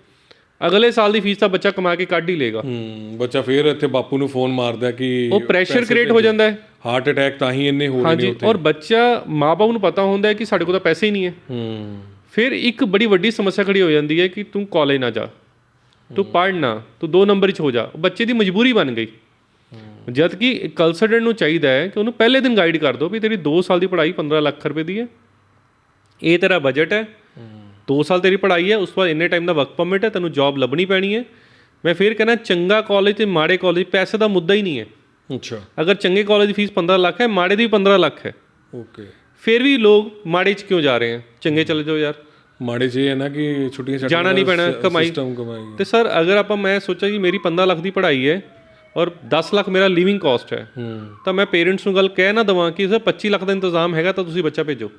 ਅਗਲੇ ਸਾਲ ਦੀ ਫੀਸ ਤਾਂ ਬੱਚਾ ਕਮਾ ਕੇ ਕੱਢ ਹੀ ਲੇਗਾ ਹੂੰ ਬੱਚਾ ਫੇਰ ਇੱਥੇ ਬਾਪੂ ਨੂੰ ਫੋਨ ਮਾਰਦਾ ਕਿ ਉਹ ਪ੍ਰੈਸ਼ਰ ਕ੍ਰੀਏਟ ਹੋ ਜਾਂਦਾ ਹੈ। ਹਾਰਟ ਅਟੈਕ ਤਾਂ ਹੀ ਇੰਨੇ ਹੋ ਰਹੇ ਨੇ ਹਾਂਜੀ ਉੱਥੇ। ਔਰ ਬੱਚਾ ਮਾਪੇ ਨੂੰ ਪਤਾ ਹੁੰਦਾ ਹੈ ਕਿ ਸਾਡੇ ਕੋਲ ਤਾਂ ਪੈਸੇ ਹੀ ਨਹੀਂ ਹੈ। ਹੂੰ। ਫਿਰ ਇੱਕ ਬੜੀ ਵੱਡੀ ਸਮੱਸਿਆ ਖੜੀ ਹੋ ਜਾਂਦੀ ਹੈ ਕਿ ਤੂੰ ਕਾਲਜ ਨਾ ਜਾ ਤੂੰ ਪੜ੍ਹ ਨਾ ਤੂੰ ਦੋ ਨੰਬਰ 'ਚ ਹੋ ਜਾ। ਬੱਚੇ ਦੀ ਮਜਬੂਰੀ ਬਣ ਗਈ। ਜਦ ਕਿ ਕੰਸਲਟੈਂਟ ਨੂੰ ਚਾਹੀਦਾ ਹੈ ਕਿ ਉਹਨੂੰ ਪਹਿਲੇ ਦਿਨ ਗਾਈਡ ਕਰ ਦਿਓ ਵੀ ਤੇਰੀ 2 ਸਾਲ ਦੀ ਪੜ੍ਹਾਈ 15 ਲੱਖ ਰੁਪਏ ਦੀ ਹੈ। ਇਹ ਤੇਰਾ ਬਜਟ ਹੈ। 2 ਸਾਲ ਤੇਰੀ ਪੜ੍ਹਾਈ ਹੈ ਉਸ ਤੋਂ ਬਾਅਦ ਇੰਨੇ ਟਾਈਮ ਦਾ ਵਰਕ ਪਰਮਿਟ ਹੈ ਤੈਨੂੰ ਜੌਬ ਲੱਭਣੀ ਪੈਣੀ ਹੈ। ਮੈਂ ਫਿਰ ਕਹਿੰਦਾ ਚੰਗਾ ਕਾਲਜ ਤੇ ਮਾੜੇ ਕਾਲਜ ਪੈਸੇ ਦਾ ਮੁੱਦਾ ਹੀ ਨਹੀਂ ਹੈ। ਅੱਛਾ। ਅਗਰ ਚੰਗੇ ਕਾਲਜ ਦੀ ਫੀਸ 15 ਲੱਖ ਹੈ ਮਾੜੇ ਦੀ ਵੀ 15 ਲੱਖ ਹੈ। ਓਕੇ ਫਿਰ ਵੀ ਲੋਕ ਮਾੜੇ 'ਚ ਕਿਉਂ ਜਾ ਰਹੇ ਆ ਚੰਗੇ ਚਲੇ ਜਾਓ ਯਾਰ। ਮਾੜੇ ਜੇ ਹੈ ਨਾ ਕਿ ਛੁੱਟੀਆਂ ਛੱਟੀਆਂ ਜਾਣਾ ਨਹੀਂ ਪੈਣਾ, ਕਮਾਈ। ਤੇ ਸਰ ਅਗਰ ਆਪਾਂ ਮੈਂ ਸੋਚਾਂ ਕਿ ਮੇਰੀ 15 ਲੱਖ ਦੀ ਪੜ੍ਹਾਈ ਹੈ ਔਰ 10 ਲੱਖ ਮੇਰਾ ਲਿਵਿੰਗ ਕਾਸਟ ਹੈ ਹੂੰ। ਤਾਂ ਮੈਂ ਪੇਰੈਂਟਸ ਨੂੰ ਗੱਲ ਕਹਿ ਨਾ ਦਵਾਂ ਕਿ ਸਰ 25 ਲੱਖ ਦਾ ਇੰਤਜ਼ਾਮ ਹੈਗਾ ਤਾਂ ਤੁਸੀਂ ਬੱਚਾ ਭੇਜੋ।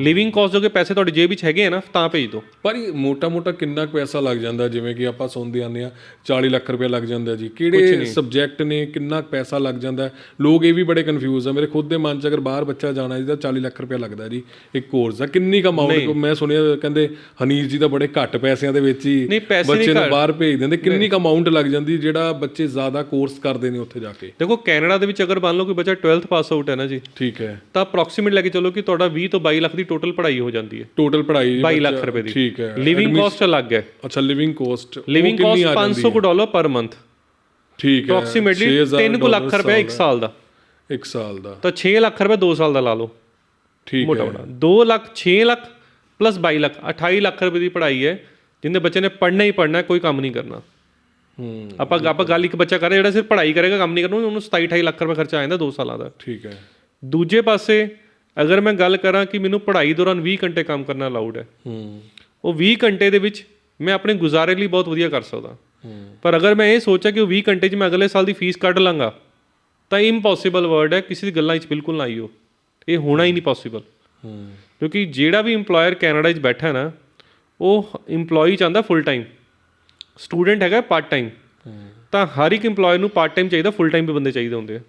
ਲਿਵਿੰਗ ਕਾਸਟ ਜੋ ਕਿ ਪੈਸੇ ਤੁਹਾਡੀ ਜੇਬ ਵਿੱਚ ਹੈਗੇ ਆ ਨਾ ਤਾਂ ਭੇਜ ਦਿਓ। ਪਰ ਮੋਟਾ ਮੋਟਾ ਕਿੰਨਾ ਕੁ ਪੈਸਾ ਲੱਗ ਜਾਂਦਾ? ਜਿਵੇਂ ਕਿ ਆਪਾਂ ਸੁਣਦੇ ਆਨੇ ਆ 40 ਲੱਖ ਰੁਪਏ ਲੱਗ ਜਾਂਦਾ ਜੀ। ਕਿਹੜੇ ਸਬਜੈਕਟ ਨੇ ਕਿੰਨਾ ਕੁ ਪੈਸਾ ਲੱਗ ਜਾਂਦਾ? ਲੋਕ ਇਹ ਵੀ ਬੜੇ ਕਨਫਿਊਜ਼ ਆ। ਮੇਰੇ ਖੁਦ ਦੇ ਮਨ ਚ ਅਗਰ ਬਾਹਰ ਬੱਚਾ ਜਾਣਾ ਜੀ ਤਾਂ 40 ਲੱਖ ਰੁਪਏ ਲੱਗਦਾ ਜੀ ਇੱਕ ਕੋਰਸ ਦਾ। ਕਿੰਨੀ ਕੁ ਅਮਾਉਂਟ ਮੈਂ ਸੁਣਿਆ ਕਹਿੰਦੇ ਹਨੀਸ਼ ਜੀ ਤਾਂ ਬੜੇ ਘੱਟ ਪੈਸਿਆਂ ਦੇ ਵਿੱਚ ਹੀ ਬੱਚੇ ਨੂੰ ਬਾਹਰ ਭੇਜ ਦਿੰਦੇ। ਕਿੰਨੀ ਕੁ ਅਮਾਉਂਟ ਲੱਗ ਜਾਂਦੀ ਜਿਹੜਾ ਬੱਚੇ ਜ਼ਿਆਦਾ ਕੋਰਸ ਕਰਦੇ ਨੇ ਉੱਥੇ ਜਾ ਕੇ? ਦੇਖੋ ਕੈਨੇਡਾ ਦੇ ਵਿੱਚ ਅਗਰ ਮੰਨ ਲਓ ਕਿ ਬੱਚਾ 12th ਪਾਸ ਆਊਟ ਹੈ ਨਾ ਜੀ ਠੀਕ ਹੈ। ਤਾਂ ਅਪਰੋਕਸੀਮੇਟ ਲੈ ਕੇ ਚੱਲੋ ਕਿ ਤੁਹਾਡਾ 20 ਤੋਂ 22 ਲੱਖ ਦੀ ਟੋਟਲ ਪੜ੍ਹਾਈ ਹੋ ਜਾਂਦੀ ਹੈ। ਟੋਟਲ ਪੜ੍ਹਾਈ 22 ਲੱਖ ਰੁਪਏ ਦੀ। ਠੀਕ ਹੈ। ਲਿਵਿੰਗ ਕਾਸਟ ਅਲੱਗ ਹੈ। ਅੱਛਾ ਲਿਵਿੰਗ ਕੋਸਟ ਲਿਵਿੰਗ ਕਾਸਟ 500 ਕੁ ਡਾਲਰ ਪਰ ਮੰਥ ਠੀਕ ਹੈ ਅਪਰੋਕਸੀਮੇਟਲੀ 3 ਕੁ ਲੱਖ ਰੁਪਏ ਇੱਕ ਸਾਲ ਦਾ। ਇੱਕ ਸਾਲ ਦਾ। ਤਾਂ 6 ਲੱਖ ਰੁਪਏ 2 ਸਾਲ ਦਾ ਲਾ ਲਓ। ਠੀਕ ਮੋਟਾ ਮੋਟਾ। 2 ਲੱਖ 6 ਲੱਖ ਪਲੱਸ 22 ਲੱਖ 28 ਲੱਖ ਰੁਪਏ ਦੀ ਪੜ੍ਹਾਈ ਹੈ ਜਿੰਦੇ ਬੱਚੇ ਨੇ ਪੜ੍ਹਨਾ ਹੀ ਪੜ੍ਹਨਾ ਕੋਈ ਕੰਮ ਨਹੀਂ ਕਰਨਾ। ਹੂੰ। ਆਪਾਂ ਆਪਾਂ ਗੱਲ ਇੱਕ ਬੱਚਾ ਕਰ ਰਿਹਾ ਜਿਹੜਾ ਸਿਰਫ ਪੜ੍ਹਾਈ ਕਰੇਗਾ ਕੰਮ ਨਹੀਂ ਕਰਨਾ ਉਹਨੂੰ 27 28 ਲੱਖ ਰੁਪਏ ਖਰਚਾ ਆ ਜਾਂਦਾ 2 ਸਾਲਾਂ ਦਾ। ਠੀਕ ਹੈ। ਦੂਜੇ ਪਾਸੇ ਅਗਰ ਮੈਂ ਗੱਲ ਕਰਾਂ ਕਿ ਮੈਨੂੰ ਪੜ੍ਹਾਈ ਦੌਰਾਨ 20 ਘੰਟੇ ਕੰਮ ਕਰਨਾ ਅਲਾਉਡ ਹੈ ਹੂੰ। ਉਹ 20 ਘੰਟੇ ਦੇ ਵਿੱਚ ਮੈਂ ਆਪਣੇ ਗੁਜ਼ਾਰੇ ਲਈ ਬਹੁਤ ਵਧੀਆ ਕਰ ਸਕਦਾ। ਪਰ ਅਗਰ ਮੈਂ ਇਹ ਸੋਚਾਂ ਕਿ ਉਹ 20 ਘੰਟੇ 'ਚ ਮੈਂ ਅਗਲੇ ਸਾਲ ਦੀ ਫੀਸ ਕੱਢ ਲਾਂਗਾ ਤਾਂ ਇੰਪੋਸੀਬਲ ਵਰਡ ਹੈ ਕਿਸੇ ਦੀ ਗੱਲਾਂ 'ਚ ਬਿਲਕੁਲ ਨਾ ਆਈਓ। ਇਹ ਹੋਣਾ ਹੀ ਨਹੀਂ ਪੋਸੀਬਲ ਹੂੰ। ਕਿਉਂਕਿ ਜਿਹੜਾ ਵੀ EMPLOYER ਕੈਨੇਡਾ 'ਚ ਬੈਠਾ ਨਾ ਉਹ EMPLOYEE ਚਾਹੁੰਦਾ ਫੁੱਲ ਟਾਈਮ ਸਟੂਡੈਂਟ ਹੈਗਾ ਪਾਰਟ ਟਾਈਮ ਤਾਂ ਹਰ ਇੱਕ EMPLOYER ਨੂੰ ਪਾਰਟ ਟਾਈਮ ਚਾਹੀਦਾ ਫੁੱਲ ਟਾਈਮ ਵੀ ਬੰਦੇ ਚਾਹੀਦੇ ਹੁੰਦੇ ਆ।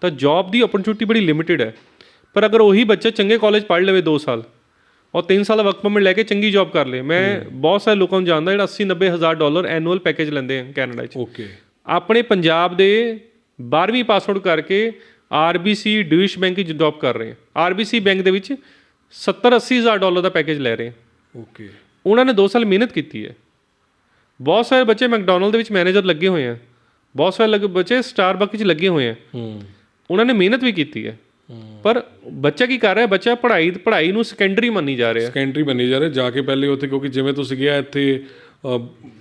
ਤਾਂ ਜੌਬ ਦੀ ਓਪਰਚੁਨਿਟੀ ਬੜੀ ਲਿਮਿਟਿਡ ਹੈ। ਪਰ ਅਗਰ ਉਹੀ ਬੱਚਾ ਚੰਗੇ ਕਾਲਜ ਪੜ੍ਹ ਲਵੇ 2 ਸਾਲ ਔਰ 3 ਸਾਲ ਦਾ ਵਰਕ ਪਰਮਿਟ ਲੈ ਕੇ ਚੰਗੀ ਜੌਬ ਕਰ ਲੇ ਮੈਂ ਬਹੁਤ ਸਾਰੇ ਲੋਕਾਂ ਨੂੰ ਜਾਣਦਾ ਜਿਹੜਾ 80 90 ਹਜ਼ਾਰ ਡਾਲਰ ਐਨੂਅਲ ਪੈਕੇਜ ਲੈਂਦੇ ਆ ਕੈਨੇਡਾ 'ਚ। ਓਕੇ ਆਪਣੇ ਪੰਜਾਬ ਦੇ 12ਵੀਂ ਪਾਸ ਆਊਟ ਕਰਕੇ ਆਰਬੀਸੀ ਡਿਊਸ਼ ਬੈਂਕ ਵਿੱਚ ਜੌਬ ਕਰ ਰਹੇ ਆ। ਆਰਬੀਸੀ ਬੈਂਕ ਦੇ ਵਿੱਚ 70 80 ਹਜ਼ਾਰ ਡਾਲਰ ਦਾ ਪੈਕੇਜ ਲੈ ਰਹੇ ਓਕੇ ਉਹਨਾਂ ਨੇ 2 ਸਾਲ ਮਿਹਨਤ ਕੀਤੀ ਹੈ। ਬਹੁਤ ਸਾਰੇ ਬੱਚੇ ਮੈਕਡੋਨਲਡ ਦੇ ਵਿੱਚ ਮੈਨੇਜਰ ਲੱਗੇ ਹੋਏ ਆ। ਬਹੁਤ ਸਾਰੇ ਬੱਚੇ ਸਟਾਰਬਕ ਵਿੱਚ ਲੱਗੇ ਹੋਏ ਆ। ਹੂੰ। ਉਹਨਾਂ ਨੇ ਮਿਹਨਤ ਵੀ ਕੀਤੀ ਹੈ। ਪਰ ਬੱਚਾ ਕੀ ਕਰ ਰਿਹਾ? ਬੱਚਾ ਪੜ੍ਹਾਈ ਪੜ੍ਹਾਈ ਨੂੰ ਸੈਕੰਡਰੀ ਮੰਨੀ ਜਾ ਰਿਹਾ। ਸਕੈਂਟਰੀ ਬਣੀ ਜਾ ਰਹੇ ਜਾ ਕੇ ਪਹਿਲੇ ਉੱਥੇ ਕਿਉਂਕਿ ਜਿਵੇਂ ਤੁਸੀਂ ਗਿਆ ਇੱਥੇ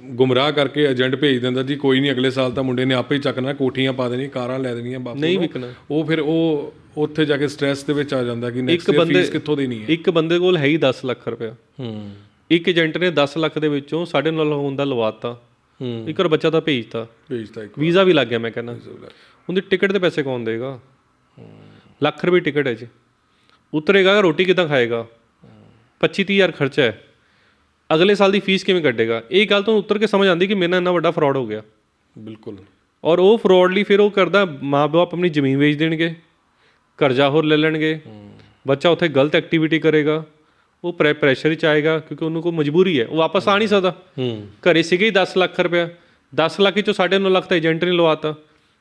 ਗੁੰਮਰਾਹ ਕਰਕੇ ਏਜੰਟ ਭੇਜ ਦਿੰਦਾ ਜੀ ਕੋਈ ਨਹੀਂ ਅਗਲੇ ਸਾਲ ਤਾਂ ਮੁੰਡੇ ਨੇ ਆਪੇ ਹੀ ਚੱਕਣਾ ਕੋਠੀਆਂ ਪਾ ਦੇਣੀਆਂ ਕਾਰਾਂ ਲੈ ਦੇਣੀਆਂ ਬਾਪੂ ਨਹੀਂ। ਵਿਕਣਾ। ਉਹ ਫਿਰ ਉਹ ਉੱਥੇ ਜਾ ਕੇ ਸਟ੍ਰੈਸ ਦੇ ਵਿੱਚ ਆ ਜਾਂਦਾ ਕਿ ਨੈਕਸਟ ਬੰਦੇ- ਫੀਸ ਕਿੱਥੋਂ ਦੇਣੀ ਹੈ? ਇੱਕ ਬੰਦੇ ਕੋਲ ਹੈ ਹੀ 10 ਲੱਖ ਰੁਪਇਆ। ਹੂੰ। ਇੱਕ ਏਜੰਟ ਨੇ 10 ਲੱਖ ਦੇ ਵਿੱਚੋਂ ਸਾਡੇ ਨਾਲ ਹੁੰਦਾ ਲਵਾਤਾ। ਹੂੰ। ਇੱਕ ਵਾਰ ਬੱਚਾ ਤਾਂ ਭੇਜਤਾ। ਭੇਜਦਾ ਇੱਕ ਵੀਜ਼ਾ ਵੀ ਲੱਗ ਗਿਆ ਮੈਂ ਕਹਿੰਦਾ। ਉਹਦੀ ਟਿਕਟ ਦੇ ਪੈਸੇ ਕੌਣ ਦੇਗਾ? ਲੱਖ ਰੁਪਏ ਟਿਕਟ ਹੈ ਜੀ। ਉਤਰੇਗਾ ਰੋਟੀ ਕਿਦਾਂ ਖਾਏਗਾ? 25 30 ਹਜ਼ਾਰ ਖਰਚਾ ਹੈ। ਅਗਲੇ ਸਾਲ ਦੀ ਫੀਸ ਕਿਵੇਂ ਕੱਢੇਗਾ? ਇਹ ਗੱਲ ਤੋਂ ਉਤਰ ਕੇ ਸਮਝ ਆਉਂਦੀ ਕਿ ਮੇਰੇ ਨਾਲ ਇੰਨਾ ਵੱਡਾ ਫਰਾਡ ਹੋ ਗਿਆ। ਬਿਲਕੁਲ। ਔਰ ਉਹ ਫਰਾਡ ਲਈ ਫਿਰ ਉਹ ਕਰਦਾ ਮਾਪੇ ਆਪਣੀ ਜ਼ਮੀਨ ਵੇਚ ਦੇਣਗੇ ਕਰਜ਼ਾ ਹੋਰ ਲੈ ਲੈਣਗੇ। ਬੱਚਾ ਉੱਥੇ ਗਲਤ ਐਕਟੀਵਿਟੀ ਕਰੇਗਾ ਉਹ ਪ੍ਰੈ ਪ੍ਰੈਸ਼ਰ ਵਿੱਚ ਆਏਗਾ ਕਿਉਂਕਿ ਉਹਨੂੰ ਕੋਈ ਮਜਬੂਰੀ ਹੈ। ਉਹ ਵਾਪਸ ਆ ਨਹੀਂ ਸਕਦਾ। ਘਰੇ ਸੀਗੇ ਹੀ 10 ਲੱਖ ਰੁਪਇਆ। 10 ਲੱਖ ਵਿੱਚੋਂ 9.5 ਲੱਖ ਤਾਂ ਏਜੰਟ ਨੇ ਲਵਾਤਾ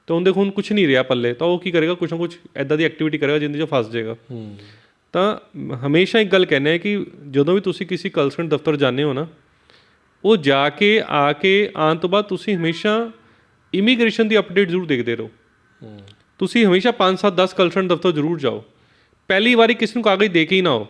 ਤਾਂ ਉਹਦੇ ਹੁਣ ਕੁਝ ਨਹੀਂ ਰਿਹਾ ਪੱਲੇ ਤਾਂ ਉਹ ਕੀ ਕਰੇਗਾ ਕੁਛ ਨਾ ਕੁਛ ਐਦਾਂ ਦੀ ਐਕਟੀਵਿਟੀ ਕਰੇਗਾ ਜਿੰਦੇ 'ਚ ਫਸ ਜਾਏਗਾ। ਤਾਂ ਹਮੇਸ਼ਾ ਇੱਕ ਗੱਲ ਕਹਿੰਦੇ ਆ ਕਿ ਜਦੋਂ ਵੀ ਤੁਸੀਂ ਕਿਸੇ ਕੰਸਲਟੈਂਟ ਦਫ਼ਤਰ ਜਾਂਦੇ ਹੋ ਨਾ ਉਹ ਜਾ ਕੇ ਆ ਕੇ ਆਉਣ ਤੋਂ ਬਾਅਦ ਤੁਸੀਂ ਹਮੇਸ਼ਾ ਇਮੀਗ੍ਰੇਸ਼ਨ ਦੀ ਅਪਡੇਟ ਜ਼ਰੂਰ ਦੇਖਦੇ ਰਹੋ। ਤੁਸੀਂ ਹਮੇਸ਼ਾ 5 7 10 ਕੰਸਲਟੈਂਟ ਦਫ਼ਤਰ ਜ਼ਰੂਰ ਜਾਓ। ਪਹਿਲੀ ਵਾਰੀ ਕਿਸੇ ਨੂੰ ਕਾਗਜ਼ ਦੇ ਕੇ ਹੀ ਨਾ ਆਓ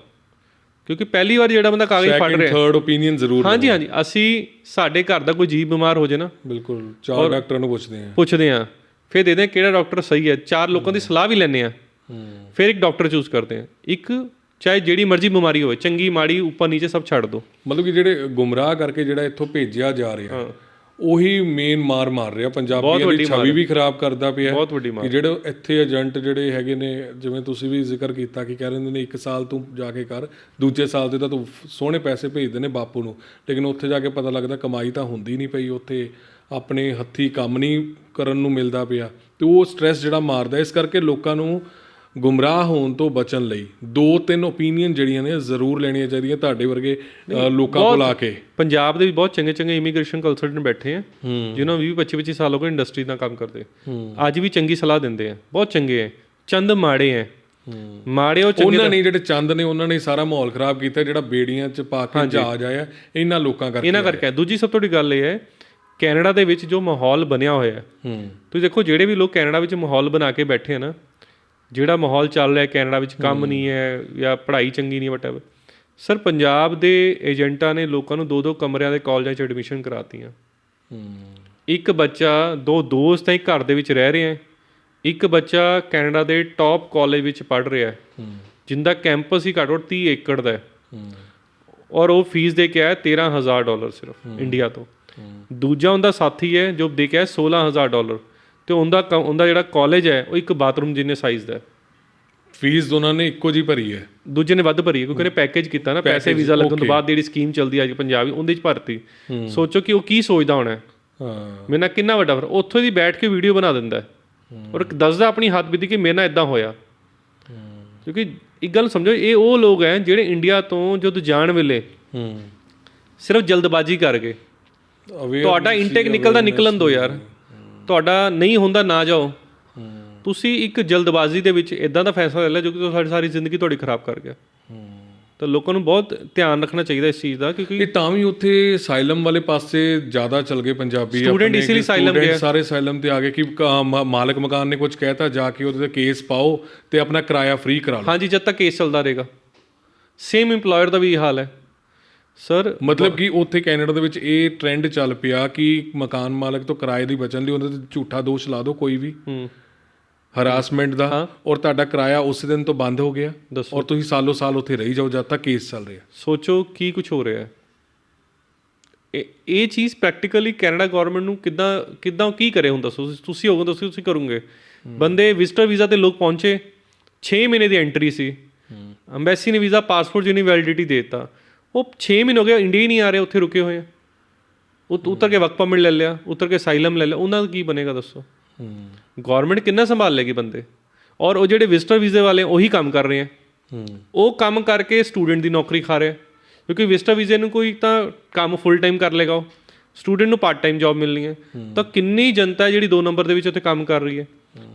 ਕਿਉਂਕਿ ਪਹਿਲੀ ਵਾਰ ਜਿਹੜਾ ਬੰਦਾ ਕਾਗਜ਼ ਫੜ ਰਿਹਾ। ਥਰਡ ਓਪੀਨੀਅਨ ਜ਼ਰੂਰ ਹਾਂਜੀ ਹਾਂਜੀ ਅਸੀਂ ਸਾਡੇ ਘਰ ਦਾ ਕੋਈ ਜੀਵ ਬਿਮਾਰ ਹੋ ਜੇ ਨਾ। ਬਿਲਕੁਲ ਚਾਰ ਡਾਕਟਰਾਂ ਨੂੰ ਪੁੱਛਦੇ ਆ। ਪੁੱਛਦੇ ਆ ਫਿਰ ਦੇਖਦੇ ਆ ਕਿਹੜਾ ਡਾਕਟਰ ਸਹੀ ਹੈ। ਚਾਰ ਲੋਕਾਂ ਦੀ ਸਲਾਹ ਵੀ ਲੈਂਦੇ ਆ ਹੂੰ। ਫਿਰ ਇੱਕ ਡਾਕਟਰ ਚੂਜ਼ ਕਰਦੇ ਆ ਇੱਕ ਚਾਹੇ ਜਿਹੜੀ ਮਰਜ਼ੀ ਬਿਮਾਰੀ ਹੋਵੇ ਚੰਗੀ ਮਾੜੀ ਉੱਪਰ ਨੀਚੇ ਸਭ ਛੱਡ ਦਿਓ। ਮਤਲਬ ਕਿ ਜਿਹੜੇ ਗੁੰਮਰਾਹ ਕਰਕੇ ਜਿਹੜਾ ਇੱਥੋਂ ਭੇਜਿਆ ਜਾ ਰਿਹਾ ਉਹੀ ਮੇਨ ਮਾਰ ਮਾਰ ਰਿਹਾ। ਪੰਜਾਬੀਆਂ ਦੀ ਛਵੀ ਵੀ ਖਰਾਬ ਕਰਦਾ ਪਿਆ ਬਹੁਤ ਵੱਡੀ ਕਿ ਜਿਹੜੇ ਇੱਥੇ ਏਜੰਟ ਜਿਹੜੇ ਹੈਗੇ ਨੇ ਜਿਵੇਂ ਤੁਸੀਂ ਵੀ ਜ਼ਿਕਰ ਕੀਤਾ ਕਿ ਕਹਿ ਰਹੇ ਨੇ ਇੱਕ ਸਾਲ ਤੂੰ ਜਾ ਕੇ ਕਰ ਦੂਜੇ ਸਾਲ ਦੇ ਤਾਂ ਤੂੰ ਫ- ਸੋਹਣੇ ਪੈਸੇ ਭੇਜਦੇ ਨੇ ਬਾਪੂ ਨੂੰ। ਲੇਕਿਨ ਉੱਥੇ ਜਾ ਕੇ ਪਤਾ ਲੱਗਦਾ ਕਮਾਈ ਤਾਂ ਹੁੰਦੀ ਨਹੀਂ ਪਈ ਉੱਥੇ। ਆਪਣੇ ਹੱਥੀ ਕੰਮ ਨਹੀਂ ਕਰਨ ਨੂੰ ਮਿਲਦਾ ਪਿਆ ਤੇ ਉਹ ਸਟ੍ਰੈਸ ਜਿਹੜਾ ਮਾਰਦਾ ਇਸ ਕਰਕੇ ਲੋਕਾਂ ਨੂੰ ਗੁੰਮਰਾਹ ਹੋਣ ਤੋਂ ਬਚਣ ਲਈ ਦੋ ਤਿੰਨ ਓਪੀਨੀਅਨ ਜਿਹੜੀਆਂ ਨੇ ਜ਼ਰੂਰ ਲੈਣੀਆਂ ਚਾਹੀਦੀਆਂ ਤੁਹਾਡੇ ਵਰਗੇ ਲੋਕਾਂ ਕੋਲ ਆ ਕੇ। ਪੰਜਾਬ ਦੇ ਵੀ ਬਹੁਤ ਚੰਗੇ ਚੰਗੇ ਇਮੀਗ੍ਰੇਸ਼ਨ ਕੰਸਲਟੈਂਟ ਬੈਠੇ ਆ ਜਿਨ੍ਹਾਂ ਨੂੰ 20 25 25 ਸਾਲ ਹੋ ਗਏ ਇੰਡਸਟਰੀ ਨਾਲ ਕੰਮ ਕਰਦੇ ਅੱਜ ਵੀ ਚੰਗੀ ਸਲਾਹ ਦਿੰਦੇ ਆ ਬਹੁਤ ਚੰਗੇ ਆ ਚੰਦ ਮਾੜੇ ਆ। ਮਾੜੇ ਉਹ ਚੰਗੇ ਉਹਨਾਂ ਨੇ ਜਿਹੜੇ ਚੰਦ ਨੇ ਉਹਨਾਂ ਨੇ ਸਾਰਾ ਮਾਹੌਲ ਖਰਾਬ ਕੀਤਾ ਜਿਹੜਾ ਬੇੜੀਆਂ 'ਚ ਪਾ ਕੇ ਜਹਾਜ਼ ਆਇਆ ਇਹਨਾਂ ਲੋਕਾਂ ਕਰਕੇ ਇਹਨਾਂ ਕਰਕੇ। ਦੂਜੀ ਸਭ ਤੋਂ ਵੱਡੀ ਗੱਲ ਇਹ ਹੈ ਕੈਨੇਡਾ ਦੇ ਵਿੱਚ ਜੋ ਮਾਹੌਲ ਬਣਿਆ ਹੋਇਆ ਹੈ ਹੂੰ। ਤੁਸੀਂ ਦੇਖੋ ਜਿਹੜੇ ਵੀ ਲੋਕ ਕੈਨੇਡਾ ਵਿੱਚ ਮਾਹੌਲ ਬਣਾ ਕੇ ਬੈਠੇ ਆ ਨਾ ਜਿਹੜਾ ਮਾਹੌਲ ਚੱਲ ਰਿਹਾ ਕੈਨੇਡਾ ਵਿੱਚ ਕੰਮ ਨਹੀਂ ਹੈ ਜਾਂ ਪੜ੍ਹਾਈ ਚੰਗੀ ਨਹੀਂ ਵਟਐਵਰ ਸਰ ਪੰਜਾਬ ਦੇ ਏਜੰਟਾਂ ਨੇ ਲੋਕਾਂ ਨੂੰ ਦੋ ਦੋ ਕਮਰਿਆਂ ਦੇ ਕਾਲਜਾਂ 'ਚ ਐਡਮਿਸ਼ਨ ਕਰਾਤੀਆਂ। ਹੂੰ। ਇੱਕ ਬੱਚਾ ਦੋ ਦੋਸਤ ਇੱਕ ਘਰ ਦੇ ਵਿੱਚ ਰਹਿ ਰਹੇ ਹੈ ਇੱਕ ਬੱਚਾ ਕੈਨੇਡਾ ਦੇ ਟਾਪ ਕਾਲਜ ਵਿੱਚ ਪੜ੍ਹ ਰਿਹਾ ਹੈ। ਹੂੰ। ਜਿੰਦਾ ਕੈਂਪਸ ਹੀ ਘੱਟੋ ਘੱਟ 30 ਏਕੜ ਦਾ ਹੈ। ਹੂੰ। ਔਰ ਉਹ ਫੀਸ ਦੇ ਕੇ ਆਇਆ 13000 ਡਾਲਰ ਸਿਰਫ ਇੰਡੀਆ ਤੋਂ। ਦੂਜਾ ਉਹਦਾ ਸਾਥੀ ਹੈ ਜੋ ਦੇ ਕੇ ਆਇਆ 16000 ਡਾਲਰ ਤੇ ਉਹਦਾ ਉਹਦਾ ਜਿਹੜਾ ਕਾਲਜ ਹੈ ਉਹ ਇੱਕ ਬਾਥਰੂਮ ਜਿੰਨੇ ਸਾਈਜ਼ ਦਾ ਹੈ। ਫੀਸ ਦੋਨਾਂ ਨੇ ਇੱਕੋ ਜੀ ਭਰੀ ਹੈ। ਦੂਜੇ ਨੇ ਵੱਧ ਭਰੀ ਹੈ ਕਿਉਂਕਿ ਉਹਨੇ ਪੈਕੇਜ ਕੀਤਾ ਨਾ ਪੈਸੇ ਵੀਜ਼ਾ ਲੱਗਣ ਤੋਂ ਬਾਅਦ ਜਿਹੜੀ ਸਕੀਮ ਚੱਲਦੀ ਅੱਜ ਪੰਜਾਬ ਉਹਦੇ ਚ ਭਰਤੀ। ਸੋਚੋ ਕਿ ਉਹ ਕੀ ਸੋਚਦਾ ਹੋਣਾ ਹੈ। ਮੇਰੇ ਨਾਲ ਕਿੰਨਾ ਵੱਡਾ ਫ਼ਰਕ ਉੱਥੋਂ ਦੀ ਬੈਠ ਕੇ ਵੀਡੀਓ ਬਣਾ ਦਿੰਦਾ ਔਰ ਦੱਸਦਾ ਆਪਣੀ ਹੱਥ ਬੀਤੀ ਕਿ ਮੇਰੇ ਨਾਲ ਇਦਾਂ ਹੋਇਆ। ਕਿਉਂਕਿ ਇੱਕ ਗੱਲ ਸਮਝੋ ਇਹ ਉਹ ਲੋਕ ਹੈ ਜਿਹੜੇ ਇੰਡੀਆ ਤੋਂ ਜਦੋਂ ਜਾਣ ਵੇਲੇ ਹੂੰ। ਸਿਰਫ ਜਲਦਬਾਜ਼ੀ ਕਰ ਗਏ ਅਵੇਅਰ ਤੁਹਾਡਾ ਇਨਟੇਕ ਨਿਕਲਦਾ ਨਿਕਲਣ ਦੋ ਯਾਰ। ਤੁਹਾਡਾ ਨਹੀਂ ਹੁੰਦਾ ਨਾ ਜਾਓ। ਤੁਸੀਂ ਇੱਕ ਜਲਦਬਾਜ਼ੀ ਦੇ ਵਿੱਚ ਇਦਾਂ ਦਾ ਫੈਸਲਾ ਲੈ ਲਿਆ ਜੋ ਕਿ ਤੁਹਾਡੀ ਸਾਰੀ ਜ਼ਿੰਦਗੀ ਤੁਹਾਡੀ ਖਰਾਬ ਕਰ ਗਿਆ। ਤਾਂ ਲੋਕਾਂ ਨੂੰ ਬਹੁਤ ਧਿਆਨ ਰੱਖਣਾ ਚਾਹੀਦਾ ਇਸ ਚੀਜ਼ ਦਾ ਕਿਉਂਕਿ ਇਹ ਤਾਂ ਵੀ ਉੱਥੇ ਸਾਈਲਮ ਵਾਲੇ ਪਾਸੇ ਜ਼ਿਆਦਾ ਚੱਲ ਗਏ ਪੰਜਾਬੀ ਆਪਣੇ ਇਸੇ ਲਈ student ਗਿਆ। ਸਾਰੇ ਸਾਈਲਮ ਤੇ ਆ ਗਏ ਕਿ ਮਾਲਕ ਮਕਾਨ ਨੇ ਕੁਝ ਕਹਿਤਾ ਜਾ ਕੇ ਉਹਦੇ ਤੇ ਕੇਸ ਪਾਓ ਤੇ ਆਪਣਾ ਕਿਰਾਇਆ ਫ੍ਰੀ ਕਰਾ ਲਓ। ਹਾਂਜੀ ਜਦ ਤੱਕ ਕੇਸ ਚੱਲਦਾ ਰਹੇਗਾ। ਸੇਮ EMPLOYER ਦਾ ਵੀ ਹਾਲ ਹੈ। ਸਰ ਮਤਲਬ ਕਿ ਉੱਥੇ ਕੈਨੇਡਾ ਦੇ ਵਿੱਚ ਇਹ ਟ੍ਰੈਂਡ ਚੱਲ ਪਿਆ ਕਿ ਮਕਾਨ ਮਾਲਕ ਤੋਂ ਕਿਰਾਏ ਦੀ ਬਚਣ ਲਈ ਉਹਦੇ ਤੇ ਝੂਠਾ ਦੋਸ਼ ਲਾ ਦਿਓ ਕੋਈ ਵੀ। ਹੂੰ। ਹਰਾਸਮੈਂਟ ਦਾ। ਔਰ ਤੁਹਾਡਾ ਕਿਰਾਇਆ ਉਸ ਦਿਨ ਤੋਂ ਬੰਦ ਹੋ ਗਿਆ। ਔਰ ਤੁਸੀਂ ਸਾਲੋ ਸਾਲ ਉੱਥੇ ਰਹੀ ਜਾਓ ਜਦ ਤੱਕ ਕੇਸ ਚੱਲ ਰਿਹਾ। ਸੋਚੋ ਕੀ ਕੁਝ ਹੋ ਰਿਹਾ ਹੈ। ਇਹ ਇਹ ਚੀਜ਼ ਪ੍ਰੈਕਟੀਕਲੀ ਕੈਨੇਡਾ ਗਵਰਨਮੈਂਟ ਨੂੰ ਕਿੱਦਾਂ ਕਿੱਦਾਂ ਕੀ ਕਰੇ ਹੁੰਦਾ ਤੁਸੀਂ ਤੁਸੀਂ ਹੋਗੇ ਤੁਸੀਂ ਤੁਸੀਂ ਕਰੋਗੇ। ਬੰਦੇ ਵਿਜ਼ਟਰ ਵੀਜ਼ਾ ਤੇ ਲੋਕ ਪਹੁੰਚੇ। 6 ਮਹੀਨੇ ਦੀ ਐਂਟਰੀ ਸੀ। ਅੰਬੈਸੀ ਨੇ ਵੀਜ਼ਾ ਪਾਸਪੋਰਟ ਜਿਹਨੀ ਵੈਲਿਡਿਟੀ ਦੇਤਾ। ਉਹ 6 ਮਹੀਨੇ ਹੋ ਗਏ ਇੰਡੀਆ ਹੀ ਨਹੀਂ ਆ ਰਹੇ ਉੱਥੇ ਰੁਕੇ ਹੋਏ ਆ। ਉਹ ਉਤਰ ਕੇ ਵਰਕ ਪਰਮਿਟ ਲੈ ਲਿਆ ਉਤਰ ਕੇ ਸਾਈਲਮ ਲੈ ਲਿਆ ਉਹਨਾਂ ਦਾ ਕੀ ਬਣੇਗਾ ਦੱਸੋ? ਗਵਰਨਮੈਂਟ ਕਿੰਨਾ ਸੰਭਾਲ ਲੇਗੀ ਬੰਦੇ? ਔਰ ਉਹ ਜਿਹੜੇ ਵਿਜ਼ਟਰ ਵੀਜ਼ੇ ਵਾਲੇ ਉਹੀ ਕੰਮ ਕਰ ਰਹੇ ਆ। ਉਹ ਕੰਮ ਕਰਕੇ ਸਟੂਡੈਂਟ ਦੀ ਨੌਕਰੀ ਖਾ ਰਿਹਾ ਕਿਉਂਕਿ ਵਿਜ਼ਟਰ ਵੀਜ਼ੇ ਨੂੰ ਕੋਈ ਤਾਂ ਕੰਮ ਫੁੱਲ ਟਾਈਮ ਕਰ ਲੇਗਾ ਉਹ। ਸਟੂਡੈਂਟ ਨੂੰ ਪਾਰਟ ਟਾਈਮ ਜੌਬ ਮਿਲਣੀ ਹੈ। ਤਾਂ ਕਿੰਨੀ ਜਨਤਾ ਹੈ ਜਿਹੜੀ 2 ਨੰਬਰ ਦੇ ਵਿੱਚ ਉੱਥੇ ਕੰਮ ਕਰ ਰਹੀ ਹੈ।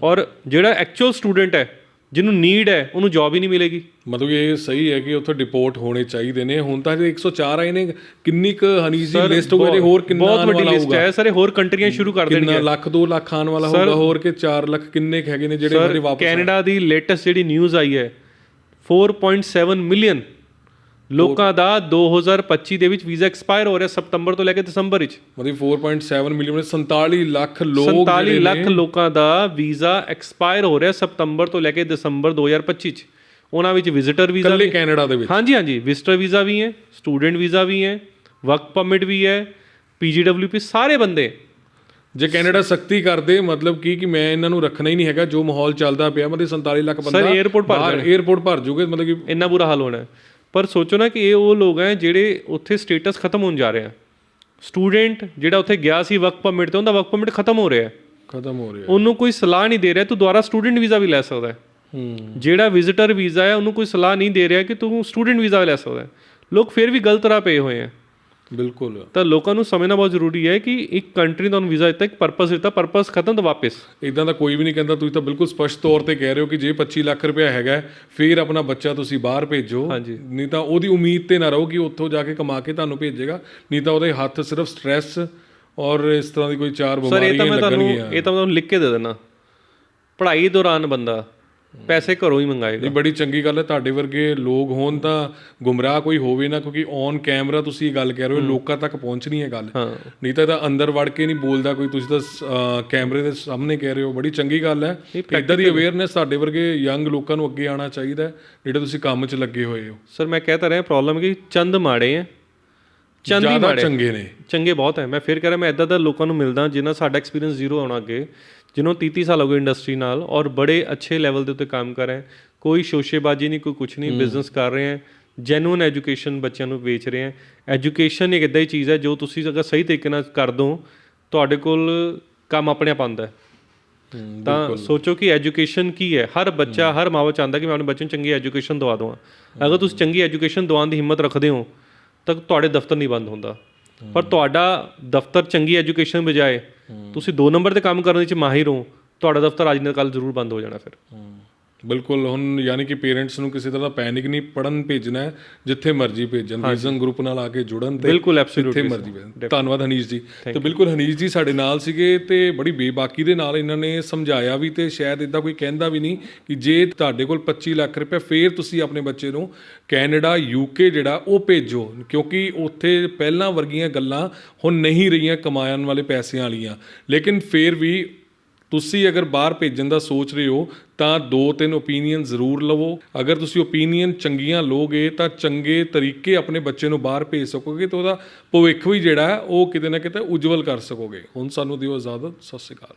ਔਰ ਜਿਹੜਾ ਐਕਚੁਅਲ ਸਟੂਡੈਂਟ ਹੈ ਜਿਹਨੂੰ ਨੀਡ ਹੈ ਉਹਨੂੰ ਜੌਬ ਹੀ ਨਹੀਂ ਮਿਲੇਗੀ। ਮਤਲਬ ਇਹ ਸਹੀ ਹੈ ਕਿ ਉੱਥੇ ਡਿਪੋਰਟ ਹੋਣੇ ਚਾਹੀਦੇ ਨੇ। ਹੁਣ ਤਾਂ ਜੇ 104 ਆਏ ਨੇ ਕਿੰਨੀ ਕੁ ਹਨੀਜ਼ ਦੀ ਲਿਸਟ ਹੋਵੇ ਤੇ ਹੋਰ ਕਿੰਨਾ ਬਹੁਤ ਵੱਡੀ ਲਿਸਟ ਹੈ ਸਾਰੇ ਹੋਰ ਕੰਟਰੀਆਂ ਸ਼ੁਰੂ ਕਰ ਕਿੰਨਾ ਦੇਣਗੀਆਂ। ਲੱਖ 2 ਲੱਖ ਆਉਣ ਵਾਲਾ ਹੋਊਗਾ ਹੋਰ ਕਿ 4 ਲੱਖ ਕਿੰਨੇ ਕੁ ਹੈਗੇ ਨੇ ਜਿਹੜੇ ਵਾਪਸ ਕੈਨੇਡਾ ਦੀ ਲੇਟੈਸਟ ਜਿਹੜੀ ਨਿਊਜ਼ ਆਈ ਹੈ 4.7 ਮਿਲੀਅਨ ਲੋਕਾਂ ਦਾ 2025 ਦੇ ਵਿੱਚ ਵੀਜ਼ਾ ਐਕਸਪਾਇਰ ਹੋ ਰਿਹਾ ਸਤੰਬਰ ਤੋਂ ਲੈ ਕੇ ਦਸੰਬਰ ਵਿੱਚ। ਮਤਲਬ 4.7 ਮਿਲੀਅਨ 47 ਲੱਖ ਲੋਕ 47 ਜਿਹੜੇ ਲੱਖ ਲੋਕਾਂ ਦਾ ਵੀਜ਼ਾ ਐਕਸਪਾਇਰ ਹੋ ਰਿਹਾ ਸਤੰਬਰ ਤੋਂ ਲੈ ਕੇ ਦਸੰਬਰ 2025 ਚ ਉਹਨਾਂ ਵਿੱਚ ਵਿਜ਼ਿਟਰ ਵੀਜ਼ਾ ਇਕੱਲੇ ਕੈਨੇਡਾ ਦੇ ਵਿੱਚ। ਹਾਂਜੀ ਹਾਂਜੀ ਵਿਜ਼ਟਰ ਵੀਜ਼ਾ ਵੀ ਹੈ ਸਟੂਡੈਂਟ ਵੀਜ਼ਾ ਵੀ ਹੈ ਵਰਕ ਪਰਮਿਟ ਵੀ ਹੈ ਪੀਜੀਡਬਲਯੂਪੀ ਸਾਰੇ ਬੰਦੇ। ਜੇ ਕੈਨੇਡਾ ਸਖਤੀ ਕਰਦੇ ਮਤਲਬ ਕੀ ਕਿ ਮੈਂ ਇਹਨਾਂ ਨੂੰ ਰੱਖਣਾ ਹੀ ਨਹੀਂ ਹੈਗਾ ਜੋ ਮਾਹੌਲ ਚੱਲਦਾ ਪਿਆ ਮਤਲਬ 47 ਲੱਖ ਬੰਦਾ airport ਭਰ ਬਾਹਰ 에ਅਰਪੋਰਟ ਭਰ ਜੂਗੇ ਮਤਲਬ ਕਿ ਇੰਨਾ ਬੁਰਾ ਹਾਲ ਹੋਣਾ। ਹੈ। ਪਰ ਸੋਚੋ ਨਾ ਕਿ ਇਹ ਉਹ ਲੋਕ ਹੈ ਜਿਹੜੇ ਉੱਥੇ ਸਟੇਟਸ ਖਤਮ ਹੋਣ ਜਾ ਰਹੇ ਆ। ਸਟੂਡੈਂਟ ਜਿਹੜਾ ਉੱਥੇ ਗਿਆ ਸੀ ਵਰਕ ਪਰਮਿਟ ਤੇ ਉਹਦਾ ਵਰਕ ਪਰਮਿਟ ਖਤਮ ਹੋ ਰਿਹਾ ਹੈ। ਖਤਮ ਹੋ ਰਿਹਾ ਉਹਨੂੰ ਕੋਈ ਸਲਾਹ ਨਹੀਂ ਦੇ ਰਿਹਾ ਤੂੰ ਦੁਬਾਰਾ ਸਟੂਡੈਂਟ ਵੀਜ਼ਾ ਵੀ ਲੈ ਸਕਦਾ ਹੈ। ਹੂੰ। ਜਿਹੜਾ ਵਿਜ਼ਿਟਰ ਵੀਜ਼ਾ ਹੈ ਉਹਨੂੰ ਕੋਈ ਸਲਾਹ ਨਹੀਂ ਦੇ ਰਿਹਾ ਕਿ ਤੂੰ ਸਟੂਡੈਂਟ ਵੀਜ਼ਾ ਵੀ ਲੈ ਸਕਦਾ ਹੈ। ਲੋਕ ਫਿਰ ਵੀ ਗਲਤ ਰਾਹ ਪਏ ਹੋਏ ਆ। ਬਿਲਕੁਲ। ਤਾਂ ਲੋਕਾਂ ਨੂੰ ਸਮਝਣਾ ਬਹੁਤ ਜ਼ਰੂਰੀ ਹੈ ਕਿ ਇੱਕ ਕੰਟਰੀ ਤੁਹਾਨੂੰ ਵੀਜ਼ਾ ਦਿੱਤਾ ਇੱਕ ਪਰਪਸ ਦਿੱਤਾ ਪਰਪਸ ਖਤਮ ਤਾਂ ਵਾਪਸ। ਇਦਾਂ ਦਾ ਕੋਈ ਵੀ ਨਹੀਂ ਕਹਿੰਦਾ ਤੁਸੀਂ ਤਾਂ ਬਿਲਕੁਲ ਸਪਸ਼ਟ ਤੌਰ ਤੇ ਕਹਿ ਰਹੇ ਹੋ ਕਿ ਜੇ 25 ਲੱਖ ਰੁਪਇਆ ਹੈਗਾ ਫਿਰ ਆਪਣਾ ਬੱਚਾ ਤੁਸੀਂ ਬਾਹਰ ਭੇਜੋ। ਨਹੀਂ ਤਾਂ ਉਹਦੀ ਉਮੀਦ ਤੇ ਨਾ ਰਹੋ ਕਿ ਉੱਥੋਂ ਜਾ ਕੇ ਕਮਾ ਕੇ ਤੁਹਾਨੂੰ ਭੇਜੇਗਾ ਨਹੀਂ ਤਾਂ ਉਹਦੇ ਹੱਥ ਸਿਰਫ ਸਟ੍ਰੈਸ ਔਰ ਇਸ ਤਰ੍ਹਾਂ ਦੀ ਕੋਈ ਚਾਰ ਸਰ ਇਹ ਤਾਂ ਬਿਮਾਰੀਆਂ ਮੈਂ ਤੁਹਾਨੂੰ ਲੱਗਣਗੀਆਂ। ਇਹ ਤਾਂ ਮੈਂ ਤੁਹਾਨੂੰ ਲਿਖ ਕੇ ਦੇ ਦੇਣਾ ਪੜ੍ਹਾਈ ਦੌਰਾਨ ਬੰਦਾ ਪੈਸੇ ਘਰੋਂ ਹੀ ਮੰਗਾਏਗਾ। ਇਹ ਬੜੀ ਚੰਗੀ ਗੱਲ ਹੈ ਤੁਹਾਡੇ ਵਰਗੇ ਲੋਕ ਹੋਣ ਤਾਂ ਗੁੰਮਰਾਹ ਕੋਈ ਹੋਵੇ ਨਾ ਕਿਉਂਕਿ ਔਨ ਕੈਮਰਾ ਤੁਸੀਂ ਇਹ ਗੱਲ ਕਹਿ ਰਹੇ ਹੋ ਲੋਕਾਂ ਤੱਕ ਪਹੁੰਚਣੀ ਹੈ ਗੱਲ। ਨਹੀਂ ਤਾਂ ਇਹਦਾ ਅੰਦਰ ਵੜ ਕੇ ਨਹੀਂ ਬੋਲਦਾ ਕੋਈ ਤੁਸੀਂ ਤਾਂ ਕੈਮਰੇ ਦੇ ਸਾਹਮਣੇ ਕਹਿ ਰਹੇ ਹੋ ਬੜੀ ਚੰਗੀ ਗੱਲ ਹੈ। ਇਦਾਂ ਦੀ ਅਵੇਅਰਨੈਸ ਤੁਹਾਡੇ ਵਰਗੇ ਯੰਗ ਲੋਕਾਂ ਨੂੰ ਅੱਗੇ ਆਉਣਾ ਚਾਹੀਦਾ ਜਿਹੜੇ ਤੁਸੀਂ ਕੰਮ 'ਚ ਲੱਗੇ ਹੋਏ ਹੋ। ਸਰ ਮੈਂ ਕਹਿ ਤਾਂ ਰਿਹਾ ਪ੍ਰੋਬਲਮ ਕਿ? ਚੰਦ ਮਾੜੇ ਆ ਚੰਦ ਹੀ ਮਾੜੇ। ਚੰਗੇ ਨੇ। ਚੰਗੇ ਬਹੁਤ ਹੈ। ਮੈਂ ਫਿਰ ਕਹਿ ਰਿਹਾ ਮੈਂ ਇਦਾਂ ਦਾ ਲੋਕਾਂ ਨੂੰ ਮਿਲਦਾ ਜਿਨ੍ਹਾਂ ਸਾਡਾ ਐਕਸਪੀਰੀਅੰਸ ਜ਼ੀਰੋ ਆਉਣਾ ਅੱਗੇ। ਜਿਨ੍ਹਾਂ 30 30 ਸਾਲ ਹੋ ਗਏ ਇੰਡਸਟਰੀ ਨਾਲ ਔਰ ਬੜੇ ਅੱਛੇ ਲੈਵਲ ਦੇ ਉੱਤੇ ਕੰਮ ਕਰ ਰਹੇ ਹੈ। ਕੋਈ ਸ਼ੋਸ਼ੇਬਾਜ਼ੀ ਨਹੀਂ ਕੋਈ ਕੁਝ ਨਹੀਂ ਬਿਜ਼ਨਸ ਕਰ ਰਹੇ ਹੈ। ਜੈਨੂਇਨ ਐਜੂਕੇਸ਼ਨ ਬੱਚਿਆਂ ਨੂੰ ਵੇਚ ਰਹੇ ਹੈ। ਐਜੂਕੇਸ਼ਨ ਇੱਕ ਇਦਾਂ ਹੀ ਚੀਜ਼ ਹੈ ਜੋ ਤੁਸੀਂ ਅਗਰ ਸਹੀ ਤਰੀਕੇ ਨਾਲ ਕਰ ਦੋ ਤੁਹਾਡੇ ਕੋਲ ਕੰਮ ਆਪਣੇ ਆਪ ਆਉਂਦਾ ਹੈ। ਤਾਂ ਸੋਚੋ ਕਿ ਐਜੂਕੇਸ਼ਨ ਕੀ ਹੈ। ਹਰ ਬੱਚਾ ਹਰ ਮਾਵਾ ਚਾਹੁੰਦਾ ਕਿ ਮੈਂ ਆਪਣੇ ਬੱਚੇ ਨੂੰ ਚੰਗੀ ਐਜੂਕੇਸ਼ਨ ਦਵਾ ਦਵਾਂ। ਅਗਰ ਤੁਸੀਂ ਚੰਗੀ ਐਜੂਕੇਸ਼ਨ ਦਵਾਉਣ ਦੀ ਹਿੰਮਤ ਰੱਖਦੇ ਹੋ ਤਾਂ ਤੁਹਾਡੇ ਦਫ਼ਤਰ ਨਹੀਂ ਬੰਦ ਹੁੰਦਾ। ਪਰ ਤੁਹਾਡਾ ਦਫ਼ਤਰ ਚੰਗੀ ਐਜੂਕੇਸ਼ਨ ਬਜਾਏ ਤੁਸੀਂ ਦੋ ਨੰਬਰ ਤੇ ਕੰਮ ਕਰਨ ਵਿੱਚ ਮਾਹਿਰ ਹੋ, ਤੁਹਾਡਾ ਦਫ਼ਤਰ ਅੱਜ ਨਾ ਕੱਲ ਜ਼ਰੂਰ ਬੰਦ ਹੋ ਜਾਣਾ ਫਿਰ। ਬਿਲਕੁਲ ਹੁਣ ਯਾਨੀ ਕਿ ਪੇਰੈਂਟਸ ਨੂੰ ਕਿਸੇ ਤਰ੍ਹਾਂ ਦਾ ਪੈਨਿਕ ਨਹੀਂ ਪੜਨ ਭੇਜਣਾ ਜਿੱਥੇ ਮਰਜ਼ੀ ਭੇਜਣ ਰੀਜ਼ਨ ਗਰੁੱਪ ਨਾਲ ਆ ਕੇ ਜੁੜਨ ਤੇ ਬਿਲਕੁਲ ਜਿੱਥੇ ਐਬਸੋਲੂਟਲੀ ਮਰਜ਼ੀ ਭੇਜਣ। ਧੰਨਵਾਦ ਹਨੀਸ਼ ਜੀ। ਤੇ ਬਿਲਕੁਲ ਹਨੀਸ਼ ਜੀ ਸਾਡੇ ਨਾਲ ਸੀਗੇ ਤੇ ਬੜੀ ਬੇਬਾਕੀ ਦੇ ਨਾਲ ਇਹਨਾਂ ਨੇ ਸਮਝਾਇਆ ਵੀ ਤੇ ਸ਼ਾਇਦ ਇਦਾਂ ਕੋਈ ਕਹਿੰਦਾ ਵੀ ਨਹੀਂ ਕਿ ਜੇ ਤੁਹਾਡੇ ਕੋਲ 25 ਲੱਖ ਰੁਪਏ ਫੇਰ ਤੁਸੀਂ ਆਪਣੇ ਬੱਚੇ ਨੂੰ ਕੈਨੇਡਾ ਯੂਕੇ ਜਿਹੜਾ ਉਹ ਭੇਜੋ ਕਿਉਂਕਿ ਉੱਥੇ ਪਹਿਲਾਂ ਵਰਗੀਆਂ ਗੱਲਾਂ ਹੁਣ ਨਹੀਂ ਰਹੀਆਂ ਕਮਾਉਣ ਵਾਲੇ ਪੈਸਿਆਂ ਵਾਲੀਆਂ। ਲੇਕਿਨ ਫੇਰ ਵੀ ਤੁਸੀਂ ਅਗਰ ਬਾਹਰ ਭੇਜਣ ਦਾ ਸੋਚ ਰਹੇ ਹੋ, ਤਾਂ ਦੋ ਤਿੰਨ ਓਪੀਨੀਅਨ ਜ਼ਰੂਰ ਲਵੋ। ਅਗਰ ਤੁਸੀਂ ਓਪੀਨੀਅਨ ਚੰਗੀਆਂ ਲੋਗੇ ਤਾਂ ਚੰਗੇ ਤਰੀਕੇ ਆਪਣੇ ਬੱਚੇ ਨੂੰ ਬਾਹਰ ਭੇਜ ਸਕੋਗੇ ਤਾਂ ਉਹਦਾ ਭਵਿੱਖ ਵੀ ਜਿਹੜਾ ਉਹ ਕਿਤੇ ਨਾ ਕਿਤੇ ਉਜਵਲ ਕਰ ਸਕੋਗੇ। ਹੁਣ ਸਾਨੂੰ ਦਿਓ ਇਜਾਜ਼ਤ, ਸਤਿ ਸ਼੍ਰੀ ਅਕਾਲ।